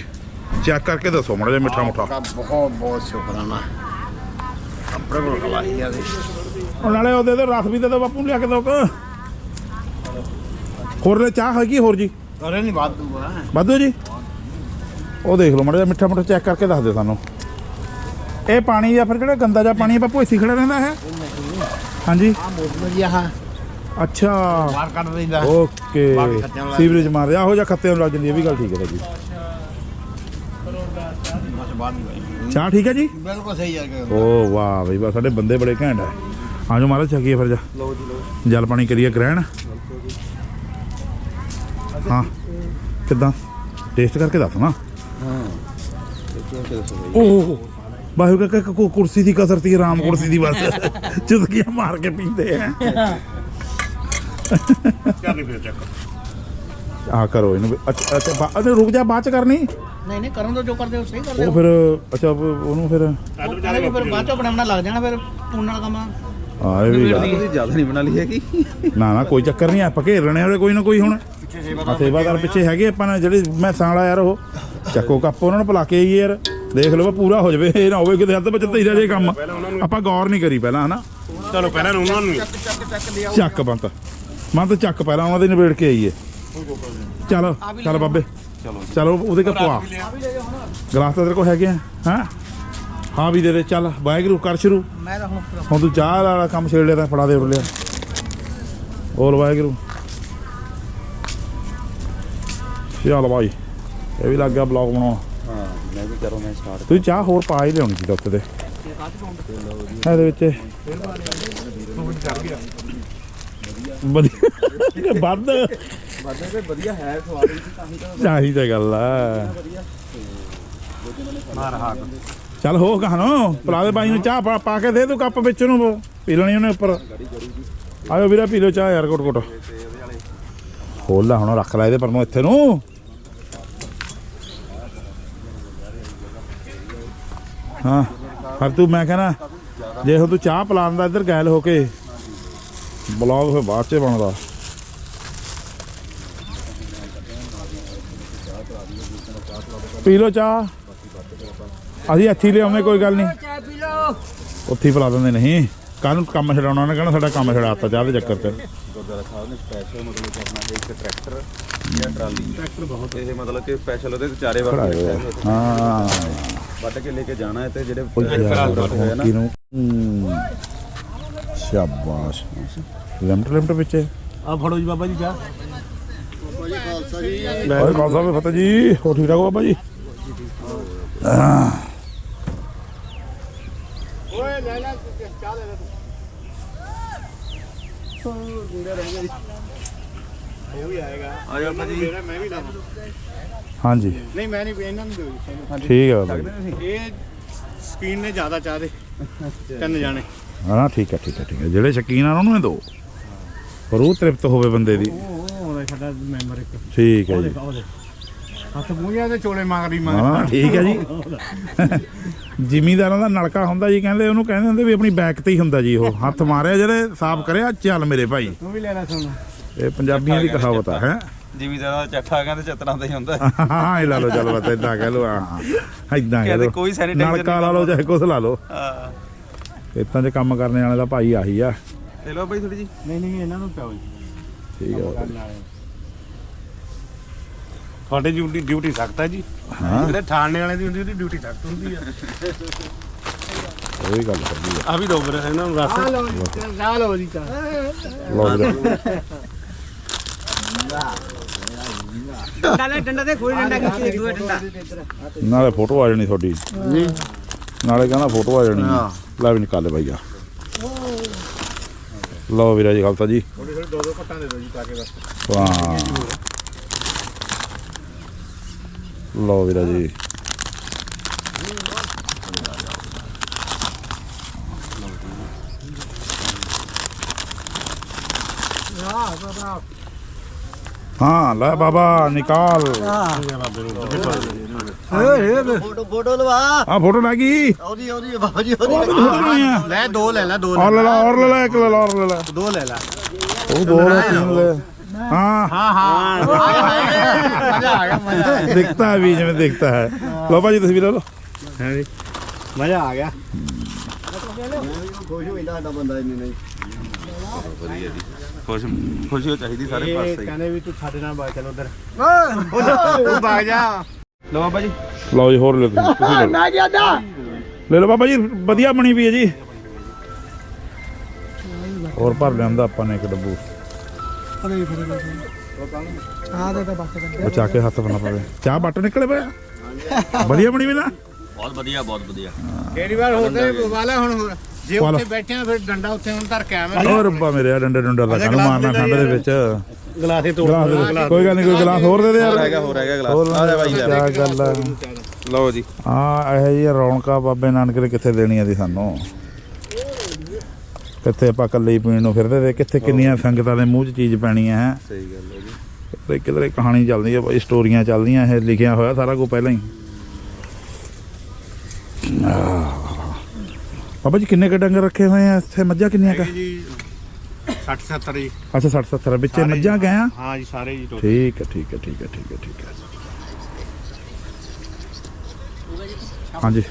ਚੈੱਕ ਕਰਕੇ ਦੱਸੋ ਮੜਾ ਜਿਹਾ ਮਿੱਠਾ ਮੁੱਠਾ। ਬਹੁਤ ਬਹੁਤ ਸ਼ੁਕਰਾਨਾ। ਆਪਣੇ ਕੋਲ ਖਲਾਈ ਦੇ ਉਹ ਨਾਲੇ ਉਹਦੇ ਤੇ ਰਸ ਵੀ ਦੇ ਦੋ ਬਾਪੂ ਨੂੰ ਲਿਆ ਕੇ ਦੋ ਕ। ਹੋਰ ਲੈ ਚਾਹ ਹੈਗੀ ਹੋਰ ਜੀ? ਅਰੇ ਨਹੀਂ ਵਾਧੂ ਆ। ਵਾਧੂ ਜੀ? ਉਹ ਦੇਖ ਲਓ ਮੜਾ ਜਿਹਾ ਮਿੱਠਾ ਮੁੱਠਾ ਚੈੱਕ ਕਰਕੇ ਦੱਸ ਦਿਓ ਸਾਨੂੰ। ਇਹ ਪਾਣੀ ਜਾਂ ਫਿਰ ਜਿਹੜਾ ਗੰਦਾ ਜਿਹਾ ਪਾਣੀ ਇੱਥੇ ਹੀ ਖੜਾ ਰਹਿੰਦਾ ਹੈ? ਹਾਂਜੀ। ਆ ਮੋਟਰ ਜੀ ਆਹ। ਅੱਛਾ। ਬਾਹਰ ਕੱਢ ਦਿੰਦਾ। ਓਕੇ। ਸੀਵਰੇਜ ਮਾਰ ਰਿਹਾ ਇਹੋ ਜਿਹਾ ਖੱਤਿਆਂ ਨੂੰ ਲੱਗ ਜਾਂਦੀ ਹੈ ਇਹ ਵੀ ਗੱਲ ਠੀਕ ਹੈ ਜੀ ਬਸ ਬਾਅਦ ਵਿੱਚ ਚਾਹ ਠੀਕ ਹੈ ਜੀ? ਬਿਲਕੁਲ ਸਹੀ ਆ ਓ ਵਾਹ ਬਈ ਵਾਹ ਸਾਡੇ ਬੰਦੇ ਬੜੇ ਘੈਂਟ ਹੈ ਆਜੋ ਮਹਾਰਾਜ ਛਕੀਏ ਫਿਰ ਜਾ। ਲਓ ਜੀ ਲਓ ਜਲ ਪਾਣੀ ਕਰੀਏ ਗ੍ਰਹਿਣ। ਹਾਂ। ਕਿੱਦਾਂ? ਟੇਸਟ ਕਰਕੇ ਦੱਸ ਨਾ। ਹਾਂ। ਓਹ। ਬਾਹੂ ਕਾ ਕੋ ਕੁਰਸੀ ਦੀ ਕਸਰਤੀ ਰਾਮ ਕੁਰਸੀ ਦੀ ਬਸ। ਚੁਸਕੀਆਂ ਮਾਰ ਕੇ ਪੀਂਦੇ ਆ। ਕਰ ਨਹੀਂ ਫਿਰ ਚੱਕ। ਆ ਕਰੋ ਇਹਨੂੰ। ਅੱਛਾ ਅੱਛਾ ਰੁਕ ਜਾ ਬਾਅਦ ਚ ਕਰਨੀ। ਨਹੀਂ ਨਹੀਂ ਕਰਨ ਦੋ ਜੋ ਕਰਦੇ ਹੋ ਸਹੀ ਕਰਦੇ ਉਹ ਹੋ। ਫਿਰ ਅੱਛਾ ਉਹ- ਉਹਨੂੰ ਫਿਰ ਆਲੂ ਕਹਿੰਦੇ ਵੀ ਫਿਰ ਬਾਅਦ ਚੋਂ ਬਣਾਉਣਾ ਲੱਗ ਜਾਣਾ ਫਿਰ ਪੂਨ ਨਾਲ ਕੰਮ ਆ। ਇਹ ਵੀ ਗੱਲ। ਤੁਸੀਂ ਜ਼ਿਆਦਾ ਨਹੀਂ ਬਣਾ ਲਈ ਹੈਗੀ। ਨਾ ਨਾ ਕੋਈ ਚੱਕਰ ਨਹੀਂ ਆਪਾਂ ਘੇਰ ਲੈਣੇ ਉਹਦੇ ਕੋਈ ਨਾ ਕੋਈ ਹੁਣ। ਆ ਸੇਵਾਦਾਰ ਪਿੱਛੇ ਹੈਗੇ ਆਪਾਂ ਨੇ ਜਿਹੜੇ ਮੈਸਾਂ ਵਾਲਾ ਯਾਰ ਉਹ। ਚੱਕੋ ਕੱਪ ਉਹਨਾਂ ਨੂੰ ਪਿਲਾ ਕੇ ਆਈਏ ਯਾਰ। ਦੇਖ ਲਓ ਪੂਰਾ ਹੋ ਜਾਵੇ ਇਹ ਨਾ ਹੋਵੇ ਕਿਤੇ ਹੱਥ ਵਿੱਚ ਧੀਰਾ ਜੇ ਕੰਮ। ਆਪਾਂ ਗੌਰ ਨਹੀਂ ਕਰੀ ਪਹਿਲਾਂ ਹਨਾ? ਚਲੋ ਪਹਿਲਾਂ ਉਹਨਾਂ ਨੂੰ। ਚੱਕ ਬੰਤ ਮੈਂ ਤਾਂ ਚੱਕ ਪਹਿਲਾਂ ਉਹਨਾਂ ਦੇ ਨਿਬੇੜ ਕੇ ਆਈਏ। ਚੱਲ ਚੱਲ ਬਾਬੇ। ਚਲੋ ਚਲੋ ਉਹਦੇ ਕਾ ਪਵਾ। ਗਲਾਸ ਤਾਂ ਤੇਰੇ ਕੋਲ ਹੈਗੇ ਆ ਹਾਂ? ਹਾਂ ਵੀ ਦੇ ਦੇ ਚੱਲ ਵਾਹਿਗੁਰੂ ਕਰ ਸ਼ੁਰੂ। ਮੈਂ ਤਾਂ ਹੁਣ ਹੁਣ ਤੂੰ ਚਾਹ ਵਾਲਾ ਕੰਮ ਛੇੜ ਲਿਆ ਤਾਂ ਫੜਾ ਦੇ ਉਰਲਿਆ ਬੋਲ ਵਾਹਿਗੁਰੂ। ਚੱਲ ਬਾਈ ਇਹ ਵੀ ਲੱਗ ਗਿਆ ਬਲੌਗ ਬਣਾਉਣ। ਹਾਂ ਮੈਂ ਵੀ ਕਰੋ, ਮੈਂ ਸਟਾਰਟ ਤੁਸੀਂ ਚਾਹ ਹੋਰ ਪਾ ਹੀ ਲਿਆਉਣੀ ਸੀ ਤਾਂ। ਉੱਤੇ ਇਹਦੇ ਵਿੱਚ ਵਧੀਆ। ਵੱਧ। ਵਾਦਾ ਤੇ ਵਧੀਆ ਹੈ ਸਵਾਦ ਵੀ ਤਾਂ ਹੀ ਤਾਂ ਚਾਹੀ ਤਾਂ ਗੱਲ ਆ। ਚੱਲ ਹੋ ਕਹਾਨੋ ਪਲਾ ਦੇ ਬਾਈ ਨੂੰ ਚਾਹ ਪਾ- ਪਾ ਕੇ ਦੇ ਤੂੰ ਕੱਪ ਵਿੱਚ ਨੂੰ, ਪੀ ਲੈਣੀ ਉਹਨੇ ਉੱਪਰ। ਆਇਓ ਵੀਰਾ, ਪੀ ਲਓ ਚਾਹ ਯਾਰ, ਘੁੱਟ ਘੁੱਟ। ਖੋਲ ਲੈ, ਹੁਣ ਰੱਖ ਲੈ ਇਹਦੇ ਪਰ ਨੂੰ ਇੱਥੇ ਨੂੰ। ਹਾਂ। ਪਰ ਤੂੰ ਮੈਂ ਕਹਿੰਦਾ ਜੇ ਹੁਣ ਤੂੰ ਚਾਹ ਪਲਾਉਂਦਾ ਇੱਧਰ ਗੈਲ ਹੋ ਕੇ ਬਲੌਗ ਫਿਰ ਬਾਅਦ ਚ ਬਣਦਾ। ਪੀ ਲਓ ਚਾਹ। ਅਸੀਂ ਇੱਥੇ ਹੀ ਲਿਆਉਂਦੇ ਕੋਈ ਗੱਲ ਨਹੀਂ। ਚਾਹ ਪੀ ਲਓ। ਉੱਥੇ ਹੀ ਪਿਲਾ ਦਿੰਦੇ ਨਹੀਂ। ਕੱਲ ਨੂੰ ਕੰਮ ਛਡਾਉਣਾ ਉਹਨੇ ਕਹਿਣਾ ਸਾਡਾ ਕੰਮ ਛਡਾਤਾ ਚਾਹ ਦੇ ਚੱਕਰ 'ਚ ਗੁਰਦੁਆਰਾ ਸਾਹਿਬ ਨੇ ਸਪੈਸ਼ਲ ਮਤਲਬ ਕਿ ਆਪਣਾ ਇੱਕ ਟਰੈਕਟਰ ਜਾਂ ਟਰਾਲੀ। ਟਰੈਕਟਰ ਬਹੁਤ ਇਹ ਮਤਲਬ ਕਿ ਸਪੈਸ਼ਲ ਉਹਦੇ ਤੇ ਚਾਰੇ ਆ। ਹਾਂ। ਵੱਢ ਕੇ ਲੈ ਕੇ ਜਾਣਾ ਹੈ ਤੇ ਜਿਹੜੇ ਉਹ ਯਾਰ ਹੋਏ ਆ ਨਾ। ਕਿਨੂੰ ਹੂੰ। ਸ਼ਾਬਾਸ਼। ਲਿਮਟ ਲਿਮਟ ਵਿੱਚ ਆ ਫੜੋ ਜੀ ਬਾਬਾ ਜੀ ਚਾਹ। ਓਏ ਖਾਲਸਾ ਵੀ ਫਤਿਹ ਜੀ। ਹੋ ਠੀਕ ਠਾਕ ਹੋ ਬਾਬਾ ਜੀ? ਆ ਜਾ ਭਾਜੀ। ਹਾਂਜੀ। ਨਹੀਂ ਮੈਂ ਨਹੀਂ ਇਹਨਾਂ ਨੂੰ ਦਿਓ ਠੀਕ ਹੈ ਬਾਬਾ ਜੀ ਇਹ ਸਕੀਨ ਨੇ ਜ਼ਿਆਦਾ ਚਾਹ ਦੇ। ਤਿੰਨ ਜਾਣੇ। ਹਾਂ ਠੀਕ ਹੈ ਠੀਕ ਹੈ ਠੀਕ ਹੈ ਜਿਹੜੇ ਸ਼ਕੀਨ ਆ ਉਹਨਾਂ ਨੂੰ ਦੋ। ਰੂਹ ਤ੍ਰਿਪਤ ਹੋਵੇ ਬੰਦੇ ਦੀ। ਉਹ ਉਹਦਾ ਸਾਡਾ ਮੈਂਬਰ ਇੱਕ। ਠੀਕ ਹੈ ਜੀ। ਹੱਥ ਮੂੰਹਾਂ ਦੇ ਚੋਲੇ ਮੰਗਦੀ ਮੰਗ ਹਾਂ ਠੀਕ ਹੈ ਜੀ। ਜ਼ਿਮੀਦਾਰਾਂ ਦਾ ਨਲਕਾ ਹੁੰਦਾ ਜੀ ਕਹਿੰਦੇ ਉਹਨੂੰ ਕਹਿੰਦੇ ਹੁੰਦੇ ਵੀ ਆਪਣੀ ਬੈਕ ਤੇ ਹੀ ਹੁੰਦਾ ਜੀ ਉਹ। ਹੱਥ ਮਾਰਿਆ ਜਿਹੜੇ ਸਾਫ਼ ਕਰਿਆ ਚੱਲ ਮੇਰੇ ਭਾਈ। ਤੂੰ ਵੀ ਲੈ ਲੈ ਸੁਣ ਇਹ ਪੰਜਾਬੀਆਂ ਦੀ ਕਹਾਵਤ ਆ ਹੈ? ਜਿਮੀਦਾਰ ਦਾ ਚੱਠਾ ਕਹਿੰਦੇ ਚਤਰਾਂ ਦਾ ਹੀ ਹੁੰਦਾ। ਹਾਂ ਇਹ ਲਾ ਲਓ ਚੱਲ ਬਸ ਇਦਾਂ ਕਹਿ ਲਓ ਹਾਂ ਇਦਾਂ ਕਹਿ ਲਓ। ਕੋਈ sanitizer ਨਲਕਾ ਲਾ ਲਓ ਚਾਹੇ ਕੁਛ ਲਾ ਲਓ। ਹਾਂ। ਖੇਤਾਂ 'ਚ ਕੰਮ ਕਰਨ ਵਾਲੇ ਦਾ ਭਾਈ ਆਹੀ ਆ। ਲੈ ਲਓ ਬਾਈ ਥੋੜੀ ਜੀ ਨਹੀਂ ਨਹੀਂ ਇਹਨਾਂ ਨੂੰ ਪਿਓ ਜੀ। ਠੀਕ ਜੀ। ਤੁਹਾਡੀ ਡਿਊਟੀ ਡਿਊਟੀ ਸਖਤ ਹੈ ਜੀ। ਹਾਂ। ਜਿਹੜੇ ਠਾਣਨੇ ਵਾਲੇ ਦੀ ਹੁੰਦੀ ਉਹਦੀ ਡਿਊਟੀ ਸਖਤ ਹੁੰਦੀ ਆ। ਉਹ ਵੀ ਗੱਲ ਕਰਦੀ ਆ। ਆ ਵੀ ਦੋ ਫਿਰ ਇਹਨਾਂ ਨੂੰ ਰਸ ਲਓ ਚਾਹ ਲਓ ਜੀ ਚਾਹ। ਲਓ ਵੀਰੇ ਡੰਡਾ ਡੰਡਾ ਤੇ ਕੋਈ ਡੰਡਾ ਖਿੱਚ ਦੂਏ ਡੰਡਾ ਨਾਲੇ ਫੋਟੋ ਆ ਜਾਣੀ ਤੁਹਾਡੀ। ਨਾਲੇ ਕਹਿੰਦਾ ਫੋਟੋ ਆ ਜਾਣੀ। ਲੈ ਵੀ ਨਿਕਾਲੇ ਬਾਈ ਆ ਲਓ ਵੀਰਾ ਜੀ, ਖਾਲਸਾ ਜੀ। ਥੋੜੀ ਥੋੜੀ ਦੋ ਦੋ ਘੱਟਾਂ ਦੇ ਦਿਓ ਜੀ ਪਾ ਕੇ ਬਸ ਵਾਹ ਲਓ ਵੀਰਾ ਜੀ। ਹਾਂ ਲੈ ਬਾਬਾ ਨਿਕਾਲ ਫੋਟੋ ਫੋਟੋ ਲਵਾ ਆ ਫੋਟੋ ਲੱਗੀ ਉਹਦੀ ਉਹਦੀ ਬਾਬਾ ਜੀ ਉਹਦੀ ਫੋਟੋ ਨਹੀਂ ਆ ਲੈ ਦੋ ਲੈ ਲੈ ਦੋ ਔਰ ਲੈ ਲਾ ਔਰ ਲੈ ਲਾ ਇੱਕ ਲੈ ਲਾ ਔਰ ਲੈ ਲਾ ਦੋ ਲੈ ਲੈ ਉਹ ਦੋ ਲੈ तीन ले हाँ ਹਾਂ ਹਾਂ ਮਜ਼ਾ ਆ ਗਿਆ ਮਜ਼ਾ दिखता है बीच में दिखता है लो भाजी तस्वीर लो ਹੈ ਜੀ ਮਜ਼ਾ ਆ ਗਿਆ ਖੁਸ਼ ਹੋ ਜਾਂਦਾ ਸਾਡਾ ਬੰਦਾ ਇੰਨੀ ਨਹੀਂ ਖੁਸ਼ ਖੁਸ਼ੀ ਹੋ ਚਾਹੀਦੀ ਸਾਰੇ ਪਾਸੇ ਕਹਿੰਦੇ ਵੀ ਤੂੰ ਸਾਡੇ ਨਾਲ ਬਾਗ ਚੱਲ ਉਧਰ। ਉਹ ਬਾਗ ਜਾ। ਲਓ ਬਾਬਾ ਜੀ। ਲਓ ਜੀ ਹੋਰ ਲੈ ਲਓ ਤੁਸੀਂ ਲੈ ਲਓ। ਨਾ ਜੀ ਅੱਧਾ ਲੈ ਲਓ ਬਾਬਾ ਜੀ ਵਧੀਆ ਬਣੀ ਵੀ ਹੈ ਜੀ। ਹੋਰ ਭਰ ਲਿਆਂਦਾ ਆਪਾਂ ਨੇ ਇੱਕ ਡੱਬੂ। ਅਰੇ ਫੜੇ ਬਸ ਆ ਦੇ ਤਾਂ ਬਸ ਕਰ ਬਚਾ ਕੇ ਹੱਥ ਬਣਾ ਪਵੇ। ਚਾਹ ਬਾਟ ਨਿਕਲੇ ਪਿਆ ਵਧੀਆ ਬਣੀ ਵੀ ਨਾ? ਬਹੁਤ ਵਧੀਆ ਬਹੁਤ ਵਧੀਆ। ਕਿਹੜੀ ਵਾਰ ਹੋਤੇ ਵਾਲਾ ਹੁਣ ਹੋਰ। ਜੇ। ਉੱਥੇ ਬੈਠੇ ਆ ਫਿਰ ਡੰਡਾ ਉੱਥੇ ਹੁਣ ਧਰ ਕੇ ਆਵੇਂ। ਓ ਰੱਬਾ ਮੇਰੇ ਆ ਡੰਡੇ ਡੰਡਾ ਲਾ ਕਾਨੂੰ ਮਾਰਨਾ ਠੰਡ ਦੇ ਵਿੱਚ। ਗਲਾਸੇ ਤੋੜ ਗਲਾਸ ਦੇ ਵਿੱਚ। ਕੋਈ ਗੱਲ ਨਹੀਂ ਕੋਈ ਗਲਾਸ ਹੋਰ ਦੇ ਦੇ ਯਾਰ। ਹੈਗਾ ਹੋਰ ਹੈਗਾ ਹੋਰ ਗਲਾਸ ਆ ਜਾ ਬਾਈ ਲੈ ਕਿਆ ਗੱਲ ਆ। ਲਓ ਜੀ। ਆ ਇਹ ਜੀ ਰੌਣਕਾਂ ਬਾਬੇ ਨਾਨਕ ਦੇ ਕਿੱਥੇ ਦੇਣੀਆਂ ਦੀ ਸਾਨੂੰ। ਕਿੱਥੇ ਆਪਾਂ ਇਕੱਲੇ ਹੀ ਪੀਣ ਨੂੰ ਫਿਰਦੇ ਤੇ ਕਿੱਥੇ ਕਿੰਨੀਆਂ ਸੰਗਤਾਂ ਦੇ ਮੂੰਹ 'ਚ ਚੀਜ਼ ਪੈਣੀ ਹੈ। ਸਹੀ ਗੱਲ ਹੈ ਜੀ। ਤੇ ਕਿਧਰੇ ਕਹਾਣੀ ਚੱਲਦੀ ਹੈ ਬਾਈ ਸਟੋਰੀਆਂ ਚੱਲਦੀਆਂ ਇਹ ਲਿਖਿਆ ਹੋਇਆ ਸਾਰਾ ਕੁਝ ਪਹਿਲਾਂ ਹੀ। ਆਹ। ਬਾਬਾ ਜੀ ਕਿੰਨੇ ਕ ਡੰਗਰ ਰੱਖੇ ਹੋਏ ਆ? ਇੱਥੇ ਮੱਝਾਂ ਕਿੰਨੀਆਂ ਕ? ਜੀ 60 70 ਜੀ। ਅੱਛਾ 60 70 ਵਿੱਚ ਸਾਰੇ ਮੱਝਾਂ ਗਏ ਆ? ਹਾਂ ਜੀ ਸਾਰੇ ਜੀ ਠੀਕ ਹੈ ਠੀਕ ਹੈ ਠੀਕ ਹੈ ਠੀਕ ਹੈ ਠੀਕ ਹੈ। ਹਾਂਜੀ।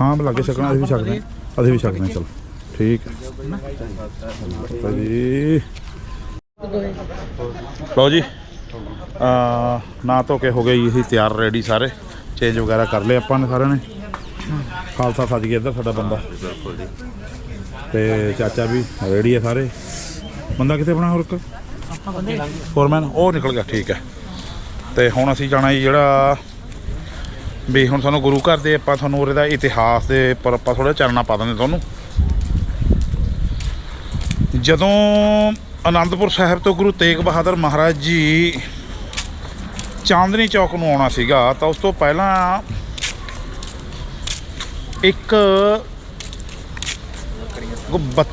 ਹਾਂ ਮੈਂ ਲਾਗੇ ਛਕਣਾ ਅਸੀਂ ਵੀ ਛਕਦੇ ਹਾਂ। ਅਸੀਂ ਵੀ ਛਕਦੇ ਹਾਂ, ਚਲੋ। ਠੀਕ ਹੈ। ਜੀ। ਲਓ ਜੀ ਆ ਨਾ ਧੋ ਕੇ ਹੋ ਗਈ ਅਸੀਂ ਤਿਆਰ ਰੈਡੀ ਸਾਰੇ। ਚੇਂਜ ਵਗੈਰਾ ਕਰ ਲਏ ਆਪਾਂ ਨੇ ਸਾਰਿਆਂ ਨੇ। ਖਾਲਸਾ ਸੱਜ ਗਿਆ ਇੱਧਰ ਸਾਡਾ ਬੰਦਾ। ਤੇ ਚਾਚਾ ਵੀ ਰੈਡੀ ਹੈ ਸਾਰੇ। ਬੰਦਾ ਕਿੱਥੇ ਬਣਾ ਹੋਰ ਇੱਕ? ਫੋਰਮੈਨ, ਉਹ ਨਿਕਲ ਗਿਆ, ਠੀਕ ਹੈ। ਤੇ ਹੁਣ ਅਸੀਂ ਜਾਣਾ ਜੀ ਜਿਹੜਾ ਵੀ ਹੁਣ ਸਾਨੂੰ ਗੁਰੂ ਘਰ ਦੇ ਆਪਾਂ ਤੁਹਾਨੂੰ ਉਹਦੇ ਦਾ ਇਤਿਹਾਸ ਦੇ ਪਰ ਆਪਾਂ ਥੋੜਾ ਚਰਨਾ ਪਾ ਦਿੰਦੇ ਤੁਹਾਨੂੰ। ਜਦੋਂ ਆਨੰਦਪੁਰ ਸਾਹਿਬ ਤੋਂ ਗੁਰੂ ਤੇਗ ਬਹਾਦਰ ਮਹਾਰਾਜ ਜੀ ਚਾਂਦਨੀ ਚੌਕ ਨੂੰ ਆਉਣਾ ਸੀਗਾ, ਤਾਂ ਉਸ ਤੋਂ ਪਹਿਲਾਂ ਇੱਕ ਬ-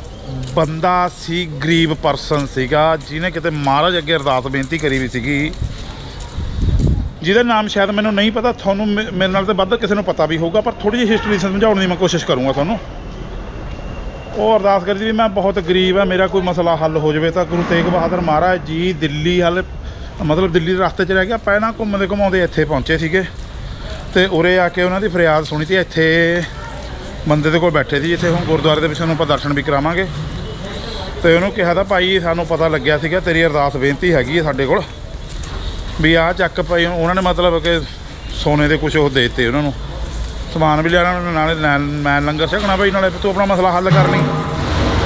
ਬੰਦਾ ਸੀ, ਗਰੀਬ ਪਰਸਨ ਸੀਗਾ, ਜਿਹਨੇ ਕਿਤੇ ਮਹਾਰਾਜ ਅੱਗੇ ਅਰਦਾਸ ਬੇਨਤੀ ਕਰੀ ਵੀ ਸੀਗੀ। ਜਿਹਦਾ ਨਾਮ ਸ਼ਾਇਦ ਮੈਨੂੰ ਨਹੀਂ ਪਤਾ, ਤੁਹਾਨੂੰ ਮੇਰੇ ਨਾਲ ਤੇ ਵੱਧ ਕਿਸੇ ਨੂੰ ਪਤਾ ਵੀ ਹੋਊਗਾ, ਪਰ ਥੋੜੀ ਜਿਹੀ ਹਿਸਟਰੀ ਸਮਝਾਉਣ ਦੀ ਮੈਂ ਕੋਸ਼ਿਸ਼ ਕਰੂੰਗਾ ਤੁਹਾਨੂੰ। ਉਹ ਅਰਦਾਸ ਕਰੀ ਸੀ ਵੀ ਮੈਂ ਬਹੁਤ ਗਰੀਬ ਆ ਮੇਰਾ ਕੋਈ ਮਸਲਾ ਹੱਲ ਹੋ ਜਾਵੇ ਤਾਂ ਗੁਰੂ ਤੇਗ ਬਹਾਦਰ ਮਹਾਰਾਜ ਜੀ ਦਿੱਲੀ ਹਲ ਮਤਲਬ ਦਿੱਲੀ ਦੇ ਰਸਤੇ 'ਚ ਰਹਿ ਗਿਆ, ਪਹਿਲਾਂ ਘੁੰਮਦੇ ਘੁਮਾਉਂਦੇ ਇੱਥੇ ਪਹੁੰਚੇ ਸੀਗੇ। ਤੇ ਉਰੇ ਆ ਕੇ ਉਹਨਾਂ ਦੀ ਫਰਿਆਦ ਸੁਣੀ ਤੇ ਇੱਥੇ ਬੰਦੇ ਦੇ ਕੋਲ ਬੈਠੇ ਸੀ, ਜਿੱਥੇ ਹੁਣ ਗੁਰਦੁਆਰੇ ਦੇ ਵਿੱਚ ਸਾਨੂੰ ਆਪਾਂ ਦਰਸ਼ਨ ਵੀ ਕਰਾਵਾਂਗੇ। ਤੇ ਉਹਨੂੰ ਕਿਹਾ ਤਾਂ ਭਾਈ ਸਾਨੂੰ ਪਤਾ ਲੱਗਿਆ ਸੀਗਾ, ਤੇਰੀ ਅਰਦਾਸ ਬੇਨਤੀ ਹੈਗੀ ਹੈ ਸਾਡੇ ਕੋਲ। ਵੀ ਆ ਚੱਕ ਭਾਈ, ਉਹਨਾਂ ਨੇ ਮਤਲਬ ਕਿ ਸੋਨੇ ਦੇ ਕੁਝ ਉਹ ਦੇ ਦਿੱਤੇ ਉਹਨਾਂ ਨੂੰ। ਸਮਾਨ ਵੀ ਲੈਣਾ ਨਾਲੇ ਲੈ- ਮੈਂ ਲੰਗਰ ਛਕਣਾ ਭਾਈ, ਨਾਲੇ ਤੂੰ ਆਪਣਾ ਮਸਲਾ ਹੱਲ ਕਰ ਲਈ।